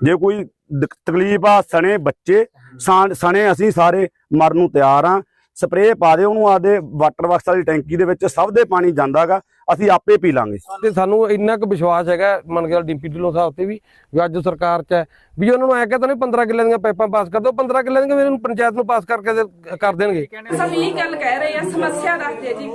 ਜੇ ਕੋਈ ਤਕਲੀਫ ਆ ਸਣੇ ਬੱਚੇ ਸਾਨ- ਸਣੇ ਅਸੀਂ ਸਾਰੇ ਮਰਨ ਨੂੰ ਤਿਆਰ ਆ। ਸਪਰੇਅ ਪਾ ਦਿਓ ਉਹਨੂੰ ਆਦੇ ਵਾਟਰ ਬਾਕਸ ਵਾਲੀ ਟੈਂਕੀ ਦੇ ਵਿੱਚ ਸਭ ਦੇ ਪਾਣੀ ਜਾਂਦਾਗਾ ਅਸੀਂ ਆਪੇ ਪੀ ਲਾਂਗੇ। ਤੇ ਸਾਨੂੰ ਇੰਨਾ ਕੁ ਵਿਸ਼ਵਾਸ ਹੈਗਾ ਮੰਨ ਕੇ ਡਿੰਪੀ ਢਿੱਲੋਂ ਸਾਹਿਬ ਤੇ ਵੀ ਵੀ ਅੱਜ ਸਰਕਾਰ 'ਚ ਹੈ ਵੀ ਉਹਨਾਂ ਨੂੰ ਐ ਕਹਿੰਦਾ ਨਹੀਂ 15 ਕਿੱਲਿਆਂ ਦੀਆਂ ਪਾਈਪਾਂ ਪਾਸ ਕਰ ਦਿਓ 15 ਕਿੱਲਿਆਂ ਦੀਆਂ ਮੇਰੇ ਨੂੰ ਪੰਚਾਇਤ ਨੂੰ ਪਾਸ ਕਰਕੇ ਦੇ- ਕਰ ਦੇਣਗੇ। ਸਭ ਇਹ ਗੱਲ ਕਹਿ ਰਹੇ ਆ ਸਮੱਸਿਆ ਦੱਸਦੇ ਜੀ।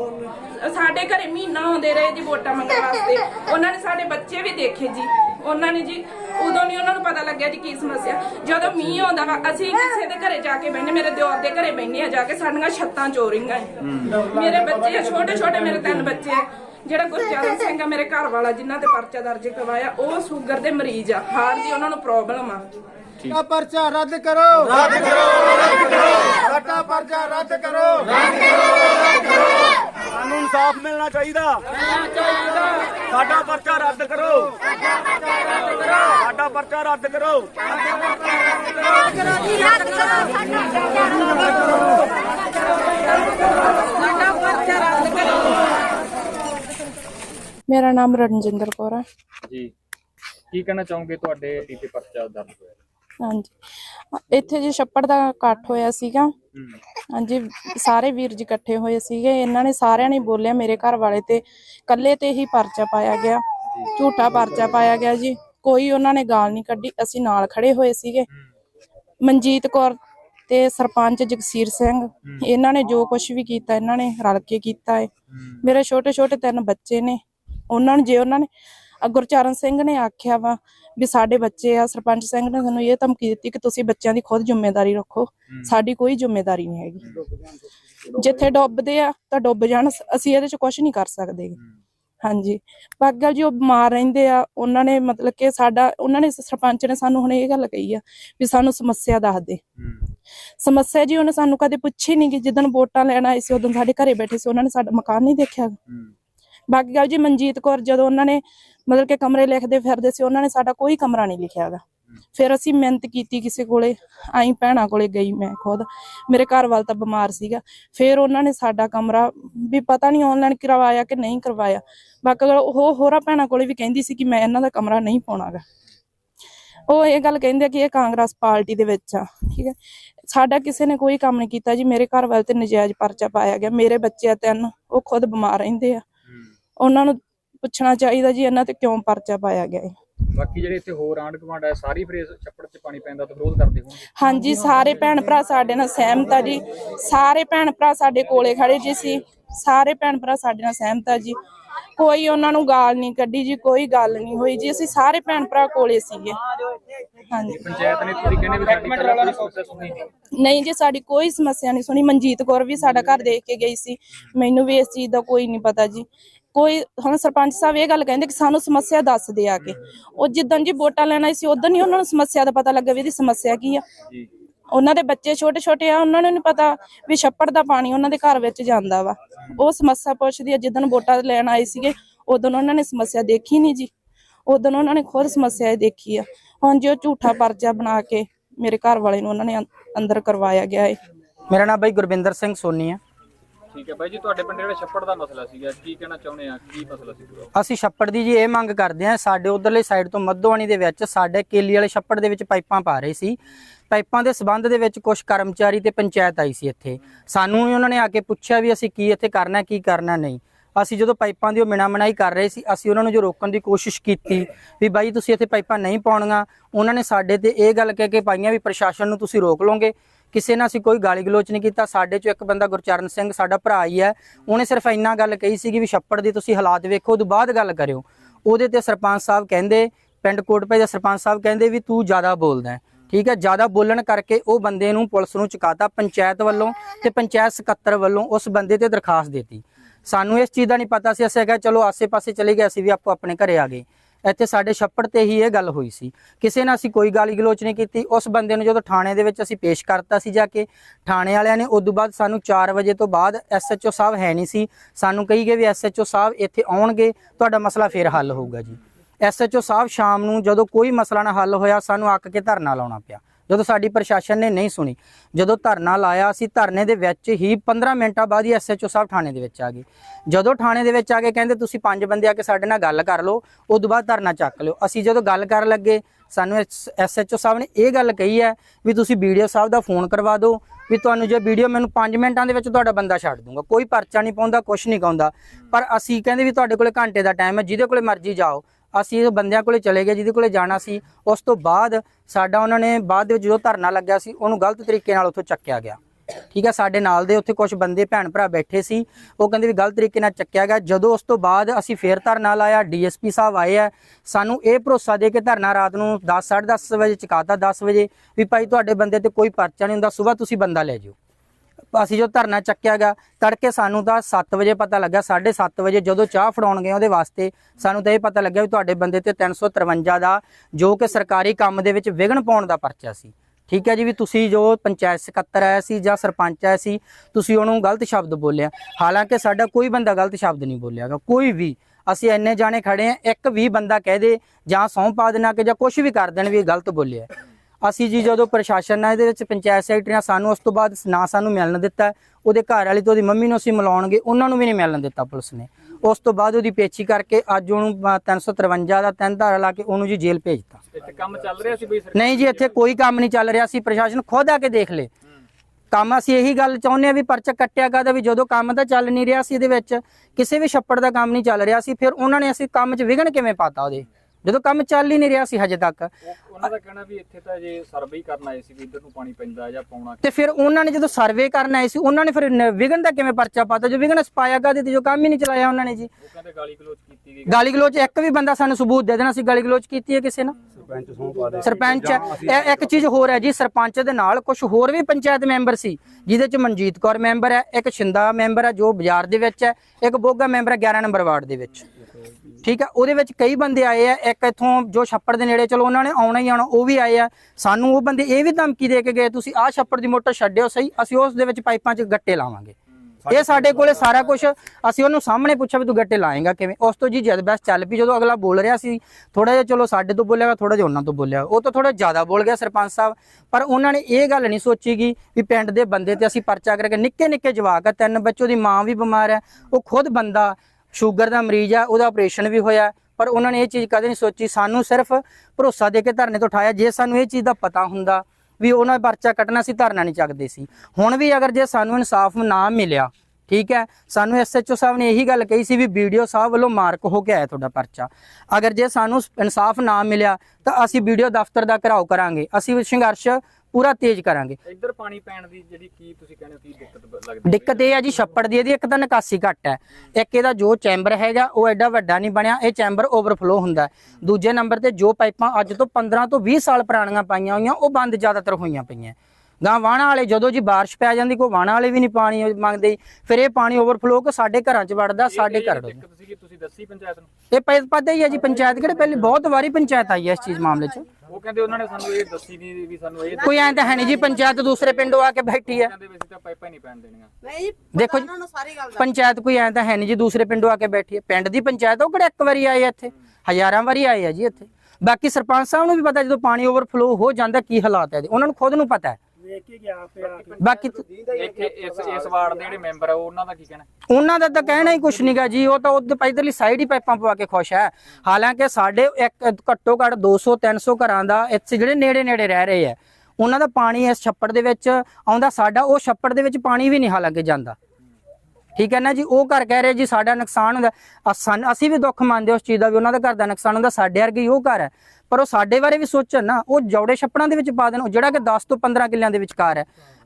ਸਾਡੇ ਘਰੇ ਮਹੀਨਾ ਆਉਂਦੇ ਰਹੇ ਜੀ ਵੋਟਾਂ ਮੰਗਣ ਵਾਸਤੇ। ਉਹਨਾਂ ਨੇ ਸਾਡੇ ਬੱਚੇ ਵੀ ਦੇਖੇ ਜੀ। ਉਹਨਾਂ ਨੇ ਜੀ ਉਦੋਂ ਨਹੀਂ ਉਹਨਾਂ ਨੂੰ ਪਤਾ ਲੱਗਿਆ ਜੀ ਕੀ ਸਮੱਸਿਆ। ਜਦੋਂ ਮੀਂਹ ਆਉਂਦਾ ਵਾ ਅਸੀਂ ਕਿਸੇ ਦੇ ਘਰੇ ਜਾ ਕੇ ਬੈਠੇ ਮੇਰੇ ਦਿਓਰ ਦੇ ਘਰੇ ਬੈਠੇ ਆ ਜਾ ਕੇ ਸਾਡੀਆਂ ਛੱਤਾਂ ਚੋਰੀਆਂ ਮੇਰੇ ਬੱਚੇ ਆ ਛੋਟੇ ਛੋਟੇ ਮੇਰੇ ਤਿੰਨ ਬੱਚੇ ਆ। ਜਿਹੜਾ ਗੁਰਚਰਨ ਸਿੰਘ ਆ ਮੇਰੇ ਘਰ ਵਾਲਾ ਜਿਨ੍ਹਾਂ ਤੇ ਪਰਚਾ ਦਰਜ ਕਰਵਾਇਆ ਉਹ ਸ਼ੂਗਰ ਦੇ ਮਰੀਜ਼ ਆ। ਹਾਰਟ ਦੀ ਉਹਨਾਂ ਨੂੰ ਪ੍ਰੋਬਲਮ ਆ। ਸਾਡਾ ਪਰਚਾ ਰੱਦ ਕਰੋ। ਰੱਦ ਕਰੋ ਰੱਦ ਕਰੋ। ਸਾਡਾ ਪਰਚਾ ਰੱਦ ਕਰੋ। ਸਾਨੂੰ ਇਨਸਾਫ ਮਿਲਣਾ ਚਾਹੀਦਾ। ਸਾਡਾ ਪਰਚਾ ਰੱਦ ਕਰੋ। ਸਾਡਾ ਪਰਚਾ ਰੱਦ ਕਰੋ। ਮੇਰਾ ਨਾਮ ਰਣਜਿੰਦਰ ਕੌਰ ਹੈ। ਜੀ ਕੀ ਕਹਿਣਾ ਚਾਹੋਗੇ ਤੁਹਾਡੇ ਡੀ ਤੇ ਪਰਚਾ ਦਰਜ ਹੋਇਆ? ਹਾਂਜੀ। ਇੱਥੇ ਜੀ ਛੱਪੜ ਦਾ ਇਕੱਠ ਹੋਇਆ ਸੀਗਾ। ਹਾਂਜੀ ਸਾਰੇ ਵੀਰ ਜੀ ਇਕੱਠੇ ਹੋਏ ਸੀਗੇ। ਇਹਨਾਂ ਨੇ ਸਾਰਿਆਂ ਨੇ ਬੋਲਿਆ ਮੇਰੇ ਘਰ ਵਾਲੇ ਤੇ ਕੱਲੇ ਤੇ ਹੀ ਪਰਚਾ ਪਾਇਆ ਗਿਆ। ਝੂਠਾ ਪਰਚਾ ਪਾਇਆ ਗਿਆ ਜੀ। ਕੋਈ ਉਹਨਾਂ ਨੇ ਗਾਲ ਨਹੀਂ ਕੱਢੀ। ਅਸੀਂ ਨਾਲ ਖੜੇ ਹੋਏ ਸੀਗੇ। ਮਨਜੀਤ ਕੌਰ ਤੇ ਸਰਪੰਚ ਜਗਸੀਰ ਸਿੰਘ। ਇਹਨਾਂ ਨੇ ਜੋ ਕੁਝ ਵੀ ਕੀਤਾ ਇਹਨਾਂ ਨੇ ਰਲ ਕੇ ਕੀਤਾ ਹੈ। ਮੇਰੇ ਛੋਟੇ ਛੋਟੇ ਤਿੰਨ ਬੱਚੇ ਨੇ। ਉਹਨਾਂ ਨੂੰ ਜੇ ਉਹਨਾਂ ਨੇ ਗੁਰਚਰਨ ਸਿੰਘ ਨੇ ਆਖਿਆ ਵਾ ਵੀ ਸਾਡੇ ਬੱਚੇ ਆ ਸਰਪੰਚ ਸਿੰਘ ਨੇ ਸਾਨੂੰ ਇਹ ਧਮਕੀ ਦਿੱਤੀ ਕਿ ਤੁਸੀਂ ਬੱਚਿਆਂ ਦੀ ਖੁਦ ਜ਼ਿੰਮੇਵਾਰੀ ਰੱਖੋ ਸਾਡੀ ਕੋਈ ਜ਼ਿੰਮੇਵਾਰੀ ਨਹੀਂ ਹੈਗੀ। ਜਿੱਥੇ ਡੁੱਬਦੇ ਆ ਤਾਂ ਡੁੱਬ ਜਾਣ ਅਸੀਂ ਇਹਦੇ ਚ ਕੁਝ ਨਹੀਂ ਕਰ ਸਕਦੇ। ਹਾਂਜੀ। ਬਾਕੀ ਜੀ ਉਹ ਬਿਮਾਰ ਰਹਿੰਦੇ ਆ ਉਹਨਾਂ ਨੇ ਮਤਲਬ ਕਿ ਸਾਡਾ ਉਹਨਾਂ ਨੇ ਸਰਪੰਚ ਨੇ ਸਾਨੂੰ ਹੁਣ ਇਹ ਗੱਲ ਕਹੀ ਆ ਵੀ ਸਾਨੂੰ ਸਮੱਸਿਆ ਦੱਸ ਦੇ। ਸਮੱਸਿਆ ਜੀ ਉਹਨੇ ਸਾਨੂੰ ਕਦੇ ਪੁੱਛੀ ਨਹੀਂ ਕਿ ਜਿੱਦਣ ਵੋਟਾਂ ਲੈਣ ਆਏ ਸੀ ਉਦੋਂ ਸਾਡੇ ਘਰੇ ਬੈਠੇ ਸੀ ਉਹਨਾਂ ਨੇ ਸਾਡਾ ਮਕਾਨ ਨਹੀਂ ਦੇਖਿਆ। ਬਾਕੀ ਗੱਲ ਜੀ ਮਨਜੀਤ ਕੌਰ ਜਦੋਂ ਉਹਨਾਂ ਨੇ ਮਤਲਬ ਕਿ ਕਮਰੇ ਲਿਖਦੇ ਫਿਰਦੇ ਸੀ ਉਹਨਾਂ ਨੇ ਸਾਡਾ ਕੋਈ ਕਮਰਾ ਨਹੀਂ ਲਿਖਿਆਗਾ ਫਿਰ ਅਸੀਂ ਮਿਹਨਤ ਕੀਤੀ ਕਿਸੇ ਕੋਲੇ ਆਈ ਭੈਣਾਂ ਕੋਲੇ ਗਈ ਮੈਂ ਖੁਦ। ਮੇਰੇ ਘਰ ਵਾਲ ਤਾਂ ਬਿਮਾਰ ਸੀਗਾ। ਫਿਰ ਉਹਨਾਂ ਨੇ ਸਾਡਾ ਕਮਰਾ ਵੀ ਪਤਾ ਨਹੀਂ ਆਨਲਾਈਨ ਕਰਵਾਇਆ ਕਿ ਨਹੀਂ ਕਰਵਾਇਆ। ਬਾਕੀ ਉਹ ਹੋਰਾਂ ਭੈਣਾਂ ਕੋਲੇ ਵੀ ਕਹਿੰਦੀ ਸੀ ਕਿ ਮੈਂ ਇਹਨਾਂ ਦਾ ਕਮਰਾ ਨਹੀਂ ਪਾਉਣਾਗਾ ਉਹ ਇਹ ਗੱਲ ਕਹਿੰਦੇ ਕਿ ਇਹ ਕਾਂਗਰਸ ਪਾਰਟੀ ਦੇ ਵਿੱਚ ਆ ਠੀਕ ਹੈ। ਸਾਡਾ ਕਿਸੇ ਨੇ ਕੋਈ ਕੰਮ ਨਹੀਂ ਕੀਤਾ ਜੀ ਮੇਰੇ ਘਰ ਵਾਲੇ ਤੇ ਨਜਾਇਜ਼ ਪਰਚਾ ਪਾਇਆ ਗਿਆ। ਮੇਰੇ ਬੱਚੇ ਆ ਤਿੰਨ ਉਹ ਖੁਦ ਬਿਮਾਰ ਰਹਿੰਦੇ ਆ। ਉਹਨਾਂ ਨੂੰ ਪੁੱਛਣਾ ਚਾਹੀਦਾ ਜੀ ਇਹਨਾਂ ਤੇ ਕਿਉਂ ਪਰਚਾ ਪਾਇਆ ਗਿਆ ਹੈ ਬਾਕੀ ਜਿਹੜੇ ਇੱਥੇ ਹੋਰ ਆਂਢ ਗੁਆਂਢ ਹੈ ਸਾਰੀ ਫਰੇਸ ਛੱਪੜ 'ਚ ਪਾਣੀ ਪੈਂਦਾ ਤਾਂ ਵਿਰੋਧ ਕਰਦੇ ਹੋਣਗੇ। ਹਾਂਜੀ ਸਾਰੇ ਭੈਣ ਭਰਾ ਸਾਡੇ ਨਾਲ ਸਹਿਮਤ ਆ ਜੀ। ਸਾਰੇ ਭੈਣ ਭਰਾ ਸਾਡੇ ਕੋਲੇ ਖੜੇ ਜੀ ਸੀ ਸਾਰੇ ਭੈਣ ਭਰਾ ਸਾਡੇ ਨਾਲ ਸਹਿਮਤ ਆ ਜੀ। ਕੋਈ ਉਹਨਾਂ ਨੂੰ ਗਾਲ ਨਹੀਂ ਕੱਢੀ ਜੀ ਕੋਈ ਗੱਲ ਨਹੀਂ ਹੋਈ ਜੀ। ਅਸੀਂ ਸਾਰੇ ਭੈਣ ਭਰਾ ਕੋਲੇ ਸੀਗੇ। ਹਾਂਜੀ। ਪੰਚਾਇਤ ਨੇ ਤੁਸੀਂ ਕਹਿੰਦੇ ਵੀ ਸਾਡੀ ਕੋਈ ਸਮੱਸਿਆ ਸੁਣੀ ਨਹੀਂ। ਨਹੀਂ ਜੀ ਸਾਡੀ ਕੋਈ ਸਮੱਸਿਆ ਨਹੀਂ ਸੁਣੀ। ਮਨਜੀਤ ਕੌਰ ਵੀ ਸਾਡਾ ਘਰ ਦੇਖ ਕੇ ਗਈ ਸੀ। ਮੈਨੂੰ ਵੀ ਇਸ ਚੀਜ਼ ਦਾ ਕੋਈ ਨਹੀਂ ਪਤਾ ਜੀ। ਕੋਈ ਹੁਣ ਸਰਪੰਚ ਸਾਹਿਬ ਇਹ ਗੱਲ ਕਹਿੰਦੇ ਕਿ ਸਾਨੂੰ ਸਮੱਸਿਆ ਦੱਸ ਦੇ ਆ ਕੇ। ਉਹ ਜਿੱਦਾਂ ਜੀ ਵੋਟਾਂ ਲੈਣ ਸੀ ਉਦੋਂ ਹੀ ਉਹਨਾਂ ਨੂੰ ਸਮੱਸਿਆ ਦਾ ਪਤਾ ਲੱਗਾ ਵੀ ਇਹਦੀ ਸਮੱਸਿਆ ਕੀ ਆ। ਜੀ। ਉਹਨਾਂ ਦੇ ਬੱਚੇ ਛੋਟੇ ਛੋਟੇ ਆ ਉਹਨਾਂ ਨੂੰ ਨਹੀਂ ਪਤਾ ਵੀ ਛੱਪੜ ਦਾ ਪਾਣੀ ਉਹਨਾਂ ਦੇ ਘਰ ਵਿੱਚ ਜਾਂਦਾ ਵਾ। ਉਹ ਸਮੱਸਿਆ ਪੁੱਛਦੀ ਆ ਜਿੱਦਣ ਵੋਟਾਂ ਲੈਣ ਆਏ ਸੀਗੇ ਉਦੋਂ ਉਹਨਾਂ ਨੇ ਸਮੱਸਿਆ ਦੇਖੀ ਨਹੀਂ ਜੀ। ਉਦੋਂ ਉਹਨਾਂ ਨੇ ਖੁਦ ਸਮੱਸਿਆ ਇਹ ਦੇਖੀ ਆ। ਹੁਣ ਜੋ ਝੂਠਾ ਪਰਚਾ ਬਣਾ ਕੇ ਮੇਰੇ ਘਰ ਵਾਲੇ ਨੂੰ ਉਹਨਾਂ ਨੇ ਅੰਦਰ ਕਰਵਾਇਆ ਗਿਆ ਹੈ ਮੇਰਾ ਨਾਮ ਬਾਈ ਗੁਰਵਿੰਦਰ ਸਿੰਘ ਸੋਨੀ ਆ। ਠੀਕ ਹੈ ਬਾਈ ਜੀ, ਤੁਹਾਡੇ ਪਿੰਡ ਜਿਹੜਾ ਛੱਪੜ ਦਾ ਮਸਲਾ ਸੀਗਾ, ਕੀ ਕਹਿਣਾ ਚਾਹੁੰਦੇ ਆ? ਕੀ ਮਸਲਾ ਸੀ ਪੂਰਾ? ਅਸੀਂ ਛੱਪੜ ਦੀ ਜੀ ਇਹ ਮੰਗ ਕਰਦੇ ਆ ਸਾਡੇ ਉਧਰਲੇ ਸਾਈਡ ਤੋਂ ਮੱਧੋਆਣੀ ਦੇ ਵਿੱਚ ਸਾਡੇ ਕੇਲੀ ਵਾਲੇ ਛੱਪੜ ਦੇ ਵਿੱਚ ਪਾਈਪਾਂ ਪਾ ਰਹੇ ਸੀ। ਪਾਈਪਾਂ ਦੇ ਸਬੰਧ ਦੇ ਵਿੱਚ ਕੁਝ ਕਰਮਚਾਰੀ ਤੇ ਪੰਚਾਇਤ ਆਈ ਸੀ ਇੱਥੇ। ਸਾਨੂੰ ਵੀ ਉਹਨਾਂ ਨੇ ਆ ਕੇ ਪੁੱਛਿਆ ਵੀ ਅਸੀਂ ਕੀ ਇੱਥੇ ਕਰਨਾ, ਕੀ ਕਰਨਾ ਨਹੀਂ। ਅਸੀਂ ਜਦੋਂ ਪਾਈਪਾਂ ਦੀ ਉਹ ਮਿਣਾ ਮਨਾਈ ਕਰ ਰਹੇ ਸੀ, ਅਸੀਂ ਉਹਨਾਂ ਨੂੰ ਜੋ ਰੋਕਣ ਦੀ ਕੋਸ਼ਿਸ਼ ਕੀਤੀ ਵੀ ਬਾਈ ਤੁਸੀਂ ਇੱਥੇ ਪਾਈਪਾਂ ਨਹੀਂ ਪਾਉਣੀਆਂ, ਉਹਨਾਂ ਨੇ ਸਾਡੇ ਤੇ ਇਹ ਗੱਲ ਕਹਿ ਕੇ ਪਾਈਆਂ ਵੀ ਪ੍ਰਸ਼ਾਸਨ ਨੂੰ ਤੁਸੀਂ ਰੋਕ ਲਓਗੇ। ਕਿਸੇ ਨਾਲ ਅਸੀਂ ਕੋਈ ਗਾਲੀ ਗਲੋਚ ਨਹੀਂ ਕੀਤਾ, ਸਾਡੇ ਚੋਂ ਇੱਕ ਬੰਦਾ ਗੁਰਚਰਨ ਸਿੰਘ ਸਾਡਾ ਭਰਾ ਹੀ ਹੈ, ਉਹਨੇ ਸਿਰਫ ਇੰਨਾ ਗੱਲ ਕਹੀ ਸੀਗੀ ਵੀ ਛੱਪੜ ਦੀ ਤੁਸੀਂ ਹਾਲਾਤ ਵੇਖੋ ਉਦੋਂ ਬਾਅਦ ਗੱਲ ਕਰਿਓ। ਉਹਦੇ ਤੇ ਸਰਪੰਚ ਸਾਹਿਬ ਕਹਿੰਦੇ, ਪਿੰਡ ਕੋਟਪੇ ਦੇ ਸਰਪੰਚ ਸਾਹਿਬ ਕਹਿੰਦੇ ਵੀ ਤੂੰ ਜ਼ਿਆਦਾ ਬੋਲਦਾ ਠੀਕ ਹੈ, ਜ਼ਿਆਦਾ ਬੋਲਣ ਕਰਕੇ ਉਹ ਬੰਦੇ ਨੂੰ ਪੁਲਿਸ ਨੂੰ ਚੁਕਾਤਾ ਪੰਚਾਇਤ ਵੱਲੋਂ ਤੇ ਪੰਚਾਇਤ ਸਕੱਤਰ ਵੱਲੋਂ ਉਸ ਬੰਦੇ ਤੇ ਦਰਖਾਸਤ ਦਿੱਤੀ। ਸਾਨੂੰ ਇਸ ਚੀਜ਼ ਦਾ ਨਹੀਂ ਪਤਾ ਸੀ, ਅਸੀਂ ਕਿਹਾ ਚਲੋ ਆਸੇ-ਪਾਸੇ ਚਲੇ ਗਏ, ਅਸੀਂ ਵੀ ਆਪੋ ਆਪਣੇ ਘਰੇ ਆ ਗਏ। ਇੱਥੇ ਸਾਡੇ ਛੱਪੜ ਤੇ ਹੀ ਇਹ ਗੱਲ ਹੋਈ ਸੀ। ਕਿਸੇ ਨਾਲ ਅਸੀਂ ਕੋਈ ਗਾਲੀ ਗਲੋਚ ਨਹੀਂ ਕੀਤੀ। ਉਸ ਬੰਦੇ ਨੂੰ ਜਦੋਂ ਥਾਣੇ ਦੇ ਵਿੱਚ ਅਸੀਂ ਪੇਸ਼ ਕਰਤਾ ਸੀ ਜਾ ਕੇ, ਥਾਣੇ ਵਾਲਿਆਂ ਨੇ ਉਸ ਤੋਂ ਬਾਅਦ ਸਾਨੂੰ 4 ਵਜੇ ਤੋਂ ਬਾਅਦ ਐਸਐਚਓ ਸਾਹਿਬ ਹੈ ਨਹੀਂ ਸੀ। ਸਾਨੂੰ ਕਹੀ ਗਏ ਵੀ ਐਸਐਚਓ ਸਾਹਿਬ ਇੱਥੇ ਆਉਣਗੇ, ਤੁਹਾਡਾ ਮਸਲਾ ਫੇਰ ਹੱਲ ਹੋਊਗਾ ਜੀ। ਐਸਐਚਓ ਸਾਹਿਬ ਸ਼ਾਮ ਨੂੰ ਜਦੋਂ ਕੋਈ ਮਸਲਾ ਨਾ ਹੱਲ ਹੋਇਆ, ਸਾਨੂੰ ਅੱਕ ਕੇ ਧਰਨਾ ਲਾਉਣਾ ਪਿਆ। ਜਦੋਂ ਸਾਡੀ ਪ੍ਰਸ਼ਾਸਨ ਨੇ ਨਹੀਂ ਸੁਣੀ, ਜਦੋਂ ਧਰਨਾ ਲਾਇਆ, ਅਸੀਂ ਧਰਨੇ ਦੇ ਵਿੱਚ ਹੀ 15 ਮਿੰਟਾਂ ਬਾਅਦ ਹੀ ਐਸਐਚਓ ਸਾਹਿਬ ਥਾਣੇ ਦੇ ਵਿੱਚ ਆ ਗਏ। ਜਦੋਂ ਥਾਣੇ ਦੇ ਵਿੱਚ ਆ ਕੇ ਕਹਿੰਦੇ, ਤੁਸੀਂ ਪੰਜ ਬੰਦੇ ਆ ਕੇ ਸਾਡੇ ਨਾਲ ਗੱਲ ਕਰ ਲਓ ਉਸ ਤੋਂ ਬਾਅਦ ਧਰਨਾ ਚੱਕ ਲਿਓ। ਅਸੀਂ ਜਦੋਂ ਗੱਲ ਕਰਨ ਲੱਗੇ, ਸਾਨੂੰ ਐਸਐਚਓ ਸਾਹਿਬ ਨੇ ਇਹ ਗੱਲ ਕਹੀ ਹੈ ਵੀ ਤੁਸੀਂ ਵੀਡੀਓ ਸਾਹਿਬ ਦਾ ਫੋਨ ਕਰਵਾ ਦਿਓ, ਵੀ ਤੁਹਾਨੂੰ ਜੇ ਵੀਡੀਓ ਮੈਨੂੰ 5 ਮਿੰਟਾਂ ਦੇ ਵਿੱਚ ਤੁਹਾਡਾ ਬੰਦਾ ਛੱਡ ਦੂੰਗਾ। ਕੋਈ ਪਰਚਾ ਨਹੀਂ ਪਾਉਂਦਾ ਕੁਝ ਨਹੀਂ ਕਹਿੰਦਾ ਪਰ ਅਸੀਂ ਕਹਿੰਦੇ ਵੀ ਤੁਹਾਡੇ ਕੋਲੇ ਘੰਟੇ ਦਾ ਟਾਈਮ ਹੈ, ਜਿਹਦੇ ਕੋਲੇ ਮਰਜ਼ੀ ਜਾਓ। ਅਸੀਂ ਬੰਦਿਆਂ ਕੋਲੇ ਚਲੇ ਗਏ, ਜਿਹਦੇ ਕੋਲੇ ਜਾਣਾ ਸੀ, ਉਸ ਤੋਂ ਬਾਅਦ ਸਾਡਾ ਉਹਨਾਂ ਨੇ ਬਾਅਦ ਦੇ ਵਿੱਚ ਜਦੋਂ ਧਰਨਾ ਲੱਗਿਆ ਸੀ, ਉਹਨੂੰ ਗਲਤ ਤਰੀਕੇ ਨਾਲ ਉੱਥੋਂ ਚੱਕਿਆ ਗਿਆ। ਠੀਕ ਹੈ ਸਾਡੇ ਨਾਲ ਦੇ ਉੱਥੇ ਕੁਝ ਬੰਦੇ, ਭੈਣ ਭਰਾ ਬੈਠੇ ਸੀ, ਉਹ ਕਹਿੰਦੇ ਵੀ ਗਲਤ ਤਰੀਕੇ ਨਾਲ ਚੱਕਿਆ ਗਿਆ। ਜਦੋਂ ਉਸ ਤੋਂ ਬਾਅਦ ਅਸੀਂ ਫੇਰ ਧਰਨਾ ਲਾਇਆ, ਡੀਐਸਪੀ ਸਾਹਿਬ ਆਏ ਆ, ਸਾਨੂੰ ਇਹ ਭਰੋਸਾ ਦੇ ਕੇ ਧਰਨਾ ਰਾਤ ਨੂੰ 10 10:30 ਵਜੇ ਚੁਕਾਤਾ 10 ਵਜੇ ਵੀ ਭਾਈ ਤੁਹਾਡੇ ਬੰਦੇ ਤੇ ਕੋਈ ਪਰਚਾ ਨਹੀਂ ਹੁੰਦਾ ਸਵੇਰ ਤੁਸੀਂ ਬੰਦਾ ਲੈ ਜਾਓ ਅਸੀਂ ਜੋ ਧਰਨਾ ਚੱਕਿਆ ਗਿਆ ਤੜਕੇ ਸਾਨੂੰ ਤਾਂ 7 ਵਜੇ ਪਤਾ ਲੱਗਾ 7:30 ਵਜੇ ਜਦੋਂ ਚਾਹ ਫੜਾਉਣ ਗਏ ਉਹਦੇ ਵਾਸਤੇ, ਸਾਨੂੰ ਤਾਂ ਇਹ ਪਤਾ ਲੱਗਿਆ ਵੀ ਤੁਹਾਡੇ ਬੰਦੇ ਤੇ 353 ਦਾ ਜੋ ਕਿ ਸਰਕਾਰੀ ਕੰਮ ਦੇ ਵਿੱਚ ਵਿਘਨ ਪਾਉਣ ਦਾ ਪਰਚਾ ਸੀ। ਠੀਕ ਹੈ ਜੀ, ਵੀ ਤੁਸੀਂ ਜੋ ਪੰਚਾਇਤ ਸਕੱਤਰ ਆਇਆ ਸੀ ਜਾਂ ਸਰਪੰਚ ਆਇਆ ਸੀ, ਤੁਸੀਂ ਉਹਨੂੰ ਗਲਤ ਸ਼ਬਦ ਬੋਲਿਆ। ਹਾਲਾਂਕਿ ਸਾਡਾ ਕੋਈ ਬੰਦਾ ਗਲਤ ਸ਼ਬਦ ਨਹੀਂ ਬੋਲਿਆਗਾ, ਕੋਈ ਵੀ। ਅਸੀਂ ਇੰਨੇ ਜਾਣੇ ਖੜੇ ਆ ਇੱਕ ਵੀ ਬੰਦਾ ਕਹਿ ਦੇ ਜਾਂ ਸਹੁੰ ਪਾ ਦੇਣਾ ਕਿ ਜਾਂ ਕੁਝ ਵੀ ਕਰ ਦੇਣ ਵੀ ਗਲਤ ਬੋਲਿਆ। ਅਸੀਂ ਜੀ ਜਦੋਂ ਪ੍ਰਸ਼ਾਸਨ ਨਾਲ ਇਹਦੇ ਵਿੱਚ ਪੰਚਾਇਤ ਸੈਕਟਰੀਆਂ ਸਾਨੂੰ ਉਸ ਤੋਂ ਬਾਅਦ ਨਾ ਸਾਨੂੰ ਮਿਲਣ ਦਿੱਤਾ ਉਹਦੇ ਘਰ ਵਾਲੀ ਤੋਂ ਉਹਦੀ ਮੰਮੀ ਨੂੰ ਅਸੀਂ ਮਿਲਾਉਣਗੇ ਉਹਨਾਂ ਨੂੰ ਵੀ ਨਹੀਂ ਮਿਲਣ ਦਿੱਤਾ ਪੁਲਿਸ ਨੇ। ਉਸ ਤੋਂ ਬਾਅਦ ਉਹਦੀ ਪੇਚੀ ਕਰਕੇ ਅੱਜ ਉਹਨੂੰ ਅ, 353 ਦਾ ਤਿੰਨ ਧਾਰਾ ਲਾ ਕੇ ਉਹਨੂੰ ਜੀ ਜੇਲ੍ਹ ਭੇਜਤਾ ਇੱਥੇ ਕੰਮ ਚੱਲ ਰਿਹਾ ਸੀ ਬਈ ਨਹੀਂ ਜੀ ਇੱਥੇ ਕੋਈ ਕੰਮ ਨਹੀਂ ਚੱਲ ਰਿਹਾ ਸੀ ਪ੍ਰਸ਼ਾਸਨ ਖੁਦ ਆ ਕੇ ਦੇਖ ਲੇ ਕੰਮ ਅਸੀਂ ਇਹੀ ਗੱਲ ਚਾਹੁੰਦੇ ਆ ਵੀ ਪਰਚਾ ਕੱਟਿਆ ਕਾਹਦਾ ਵੀ ਜਦੋਂ ਕੰਮ ਤਾਂ ਚੱਲ ਨਹੀਂ ਰਿਹਾ ਸੀ ਇਹਦੇ ਵਿੱਚ ਕਿਸੇ ਵੀ ਛੱਪੜ ਦਾ ਕੰਮ ਨਹੀਂ ਚੱਲ ਰਿਹਾ ਸੀ ਫਿਰ ਉਹਨਾਂ ਨੇ ਅਸੀਂ ਕੰਮ 'ਚ ਵਿਘਨ ਕਿਵੇਂ ਪਾਤਾ ਉਹਦੇ? ਜਦੋਂ ਕੰਮ ਚੱਲ ਹੀ ਨਹੀਂ ਰਿਹਾ ਸੀ ਹਜੇ ਤੱਕ। ਉਹ- ਉਹਨਾਂ ਦਾ ਕਹਿਣਾ ਵੀ ਇੱਥੇ ਤਾਂ ਜੇ ਸਰਵੇ ਹੀ ਕਰਨ ਆਏ ਸੀ ਵੀ ਇੱਧਰ ਨੂੰ ਪਾਣੀ ਪੈਂਦਾ ਜਾਂ ਪਾਉਣਾ ਤੇ ਫਿਰ ਉਹਨਾਂ ਨੇ ਜਦੋਂ ਸਰਵੇ ਕਰਨ ਆਏ ਸੀ ਉਹਨਾਂ ਨੇ ਫਿਰ ਨ- ਵਿਘਨ ਦਾ ਕਿਵੇਂ ਪਰਚਾ ਪਾਤਾ? ਜੋ ਵਿਘਨ ਪਾਇਆ ਕਾਹਦੇ ਤੇ ਜੋ ਕੰਮ ਹੀ ਨਹੀਂ ਚਲਾਇਆ ਉਹਨਾਂ ਨੇ ਜੀ। ਉਹ ਕਹਿੰਦੇ ਗਾਲੀ ਗਲੋਚ ਕੀਤੀ ਗਈ। ਗਾਲੀ ਗਲੋਚ ਇੱਕ ਵੀ ਬੰਦਾ ਸਾਨੂੰ ਸਬੂਤ ਦੇ ਦੇਣਾ ਸੀ ਗਾਲੀ ਗਲੋਚ ਕੀਤੀ ਹੈ ਕਿਸੇ ਨਾਲ ਸਰਪੰਚ ਸੌਂ ਪਾ ਦੇ ਸਰਪੰਚ ਇਹ ਇੱਕ ਚੀਜ਼ ਹੋਰ ਹੈ ਜੀ ਸਰਪੰਚ ਦੇ ਨਾਲ ਕੁਝ ਹੋਰ ਵੀ ਪੰਚਾਇਤ ਮੈਂਬਰ ਸੀ ਜਿਹਦੇ ਚ ਮਨਜੀਤ ਕੌਰ ਮੈਂਬਰ ਹੈ ਇੱਕ ਸ਼ਿੰਦਾ ਮੈਂਬਰ ਹੈ ਜੋ ਬਾਜ਼ਾਰ ਦੇ ਵਿੱਚ ਹੈ ਇੱਕ ਬੋਗਾ ਮੈਂਬਰ ਹੈ 11 ਨੰਬਰ ਵਾਰਡ ਦੇ ਵਿੱਚ। ਠੀਕ ਹੈ ਉਹਦੇ ਵਿੱਚ ਕਈ ਬੰਦੇ ਆਏ ਆ ਇੱਕ ਇੱਥੋਂ ਜੋ ਛੱਪੜ ਦੇ ਨੇੜੇ ਚਲੋ ਉਹਨਾਂ ਨੇ ਆਉਣਾ ਹੀ ਆਉਣਾ ਉਹ ਵੀ ਆਏ ਆ। ਸਾਨੂੰ ਉਹ ਬੰਦੇ ਇਹ ਵੀ ਧਮਕੀ ਦੇ ਕੇ ਗਏ ਤੁਸੀਂ ਆਹ ਛੱਪੜ ਦੀ ਮੋਟਰ ਛੱਡਿਓ ਸਹੀ ਅਸੀਂ ਉਸ ਦੇ ਵਿੱਚ ਪਾਈਪਾਂ 'ਚ ਗੱਟੇ ਲਾਵਾਂਗੇ। ਇਹ ਸਾਡੇ ਕੋਲੇ ਸਾਰਾ ਕੁਝ ਅਸੀਂ ਉਹਨੂੰ ਸਾਹਮਣੇ ਪੁੱਛਿਆ ਵੀ ਤੂੰ ਗੱਟੇ ਲਾਏਗਾ ਕਿਵੇਂ? ਉਸ ਤੋਂ ਜੀ ਜਦ ਬਸ ਚੱਲ ਪਈ ਜਦੋਂ ਅਗਲਾ ਬੋਲ ਰਿਹਾ ਸੀ ਥੋੜਾ ਜਿਹਾ ਚਲੋ ਸਾਡੇ ਤੋਂ ਬੋਲਿਆਗਾ ਥੋੜਾ ਜਿਹਾ ਉਹਨਾਂ ਤੋਂ ਬੋਲਿਆ। ਉਹ ਤਾਂ ਥੋੜਾ ਜ਼ਿਆਦਾ ਬੋਲ ਗਿਆ ਸਰਪੰਚ ਸਾਹਿਬ ਪਰ ਉਹਨਾਂ ਨੇ ਇਹ ਗੱਲ ਨਹੀਂ ਸੋਚੀਗੀ ਵੀ ਪਿੰਡ ਦੇ ਬੰਦੇ ਤੇ ਅਸੀਂ ਪਰਚਾ ਕਰਕੇ ਨਿੱਕੇ ਨਿੱਕੇ ਜਵਾਕ ਆ ਤਿੰਨ ਬੱਚੋ ਦੀ ਮਾਂ ਵੀ ਬਿਮਾਰ ਹੈ ਉਹ ਖੁਦ ਬੰਦਾ ਸ਼ੂਗਰ ਦਾ ਮਰੀਜ਼ ਆ, ਉਹਦਾ ਆਪਰੇਸ਼ਨ ਵੀ ਹੋਇਆ। ਪਰ ਉਹਨਾਂ ਨੇ ਇਹ ਚੀਜ਼ ਕਦੇ ਨਹੀਂ ਸੋਚੀ। ਸਾਨੂੰ ਸਿਰਫ ਭਰੋਸਾ ਦੇ ਕੇ ਧਰਨੇ ਤੋਂ ਉਠਾਇਆ। ਜੇ ਸਾਨੂੰ ਇਹ ਚੀਜ਼ ਦਾ ਪਤਾ ਹੁੰਦਾ ਵੀ ਉਹਨਾਂ ਪਰਚਾ ਕੱਟਣਾ ਸੀ, ਧਰਨਾ ਨਹੀਂ ਚੱਕਦੇ ਸੀ। ਹੁਣ ਵੀ ਅਗਰ ਜੇ ਸਾਨੂੰ ਇਨਸਾਫ ਨਾ ਮਿਲਿਆ, ਠੀਕ ਹੈ? ਸਾਨੂੰ ਐਸਐਚਓ ਸਾਹਿਬ ਨੇ ਇਹੀ ਗੱਲ ਕਹੀ ਸੀ ਵੀ ਵੀਡੀਓ ਸਾਹਿਬ ਵੱਲੋਂ ਮਾਰਕ ਹੋ ਕੇ ਆਇਆ ਤੁਹਾਡਾ ਪਰਚਾ। ਅਗਰ ਜੇ ਸਾਨੂੰ ਇਨਸਾਫ ਨਾ ਮਿਲਿਆ, ਤਾਂ ਅਸੀਂ ਵੀਡੀਓ ਦਫ਼ਤਰ ਦਾ ਘਰਾਓ ਕਰਾਂਗੇ। ਅਸੀਂ ਸੰਘਰਸ਼ ਪੂਰਾ ਤੇਜ਼ ਕਰਾਂਗੇ। ਇੱਧਰ ਪਾਣੀ ਪੈਣ ਦੀ ਜਿਹੜੀ ਕੀ ਤੁਸੀਂ ਕਹਿੰਦੇ ਕੀ ਦਿੱਕਤ ਲੱਗਦੀ ਦਿੱਕਤ ਇਹ ਹੈ ਜੀ ਛੱਪੜ ਦੀ ਇਹਦੀ ਇੱਕ ਤਾਂ ਨਿਕਾਸੀ ਘੱਟ ਹੈ। ਇੱਕ ਇਹਦਾ ਜੋ ਚੈਂਬਰ ਹੈਗਾ ਉਹ ਐਡਾ ਵੱਡਾ ਨਹੀਂ ਬਣਿਆ ਇਹ ਚੈਂਬਰ ਓਵਰਫਲੋ ਹੁੰਦਾ ਹੈ। ਦੂਜੇ ਨੰਬਰ ਤੇ ਜੋ ਪਾਈਪਾਂ ਅੱਜ ਤੋਂ 15 ਤੋਂ 20 ਸਾਲ ਪੁਰਾਣੀਆਂ ਪਾਈਆਂ ਹੋਈਆਂ ਉਹ ਬੰਦ ਜ਼ਿਆਦਾਤਰ ਹੋਈਆਂ ਪਈਆਂ। ਗਾਂ ਵਾਣਾ ਵਾਲੇ ਜਦੋਂ ਜੀ ਬਾਰਿਸ਼ ਪੈ ਜਾਂਦੀ ਕੋਈ ਵਾਣਾ ਵਾਲੇ ਵੀ ਨਹੀਂ ਪਾਣੀ ਮੰਗਦੇ। ਫਿਰ ਇਹ ਪਾਣੀ ਓਵਰਫਲੋ ਕੇ ਸਾਡੇ ਘਰਾਂ 'ਚ ਵੜਦਾ ਸਾਡੇ ਘਰ ਸੀਗੀ ਤੁਸੀਂ ਦੱਸੀ ਪੰਚਾਇਤ ਨੂੰ? ਇਹ ਪਤਾ ਹੀ ਹੈ ਜੀ ਪੰਚਾਇਤ ਕਿਹੜੇ ਪਹਿਲੇ ਬਹੁਤ ਵਾਰੀ ਪੰਚਾਇਤ ਆਈ ਹੈ ਇਸ ਚੀਜ਼ ਮਾਮਲੇ 'ਚ। ਉਹ ਕਹਿੰਦੇ ਉਹਨਾਂ ਨੇ ਸਾਨੂੰ ਇਹ ਦੱਸੀ ਨਹੀਂ ਵੀ ਸਾਨੂੰ ਇਹ ਕੋਈ ਐਂ ਤਾਂ ਹੈ ਨਹੀਂ ਜੀ ਪੰਚਾਇਤ ਦੂਸਰੇ ਪਿੰਡੋਂ ਆ ਕੇ ਬੈਠੀ ਹੈ। ਕਹਿੰਦੇ ਵੀ ਅਸੀਂ ਤਾਂ ਪਾਈਪਾਂ ਹੀ ਨਹੀਂ ਪੈਣ ਦੇਣੀਆਂ। ਦੇਖੋ ਜੀ ਪੰਚਾਇਤ ਕੋਈ ਐਂ ਤਾਂ ਹੈ ਨਹੀਂ ਜੀ ਦੂਸਰੇ ਪਿੰਡੋਂ ਆ ਕੇ ਬੈਠੀ ਹੈ। ਪਿੰਡ ਦੀ ਪੰਚਾਇਤ ਉਹ ਕਿਹੜਾ ਇੱਕ ਵਾਰੀ ਆਏ ਆ ਇੱਥੇ? ਹਜ਼ਾਰਾਂ ਵਾਰੀ ਆਏ ਆ ਜੀ ਇੱਥੇ। ਬਾਕੀ ਸਰਪੰਚ ਸਾਹਿਬ ਨੂੰ ਵੀ ਪਤਾ ਜਦੋਂ ਪਾਣੀ ਓਵਰਫਲੋ ਹੋ ਜਾਂਦਾ ਕੀ ਹਾਲਾਤ ਹੈ ਇਹਦੇ ਉਹਨਾਂ ਨੂੰ ਖੁਦ ਨੂੰ ਪਤਾ ਹੈ। ਬਾਕੀ ਤ- ਇੱਥੇ ਇਸ ਇਸ ਵਾਰਡ ਦੇ ਜਿਹੜੇ ਮੈਂਬਰ ਆ ਉਹਨਾਂ ਦਾ ਕੀ ਕਹਿਣਾ? ਉਹਨਾਂ ਦਾ ਤਾਂ ਕਹਿਣਾ ਹੀ ਕੁਛ ਨਹੀਂਗਾ ਜੀ ਉਹ ਤਾਂ ਉਹਦੇ ਇਧਰਲੀ ਸਾਈਡ ਹੀ ਪਾਈਪਾਂ ਪਵਾ ਕੇ ਖੁਸ਼ ਹੈ। ਹਾਲਾਂਕਿ ਸਾਡੇ ਇੱਕ ਘੱਟੋ ਘੱਟ 200 300 ਘਰਾਂ ਦਾ ਇੱਥੇ ਜਿਹੜੇ ਨੇੜੇ ਨੇੜੇ ਰਹਿ ਰਹੇ ਆ। ਉਹਨਾਂ ਦਾ ਪਾਣੀ ਇਸ ਛੱਪੜ ਦੇ ਵਿੱਚ ਆਉਂਦਾ ਸਾਡਾ ਉਹ ਛੱਪੜ ਦੇ ਵਿੱਚ ਪਾਣੀ ਵੀ ਨਹੀਂ ਹਾਲਾਂਕਿ ਜਾਂਦਾ। ਠੀਕ ਹੈ ਨਾ ਜੀ? ਉਹ ਘਰ ਕਹਿ ਰਹੇ ਜੀ, ਸਾਡਾ ਨੁਕਸਾਨ ਹੁੰਦਾ। ਅ- ਅਸੀਂ ਵੀ ਦੁੱਖ ਮੰਨਦੇ ਉਸ ਚੀਜ਼ ਦਾ ਵੀ, ਉਹਨਾਂ ਦਾ ਘਰ ਦਾ ਨੁਕਸਾਨ ਹੁੰਦਾ, ਸਾਡੇ ਵਰਗੇ ਉਹ ਘਰ ਹੈ। ਪਰ ਉਹ ਸਾਡੇ ਬਾਰੇ ਵੀ ਸੋਚਣ ਨਾ, ਉਹ ਜੌੜੇ ਛੱਪੜਾਂ ਦੇ ਵਿੱਚ ਪਾ ਦੇਣ ਜਿਹੜਾ ਕਿ 10 ਤੋਂ 15 ਕਿੱਲਿਆਂ ਦੇ ਵਿਚਕਾਰ ਹੈ।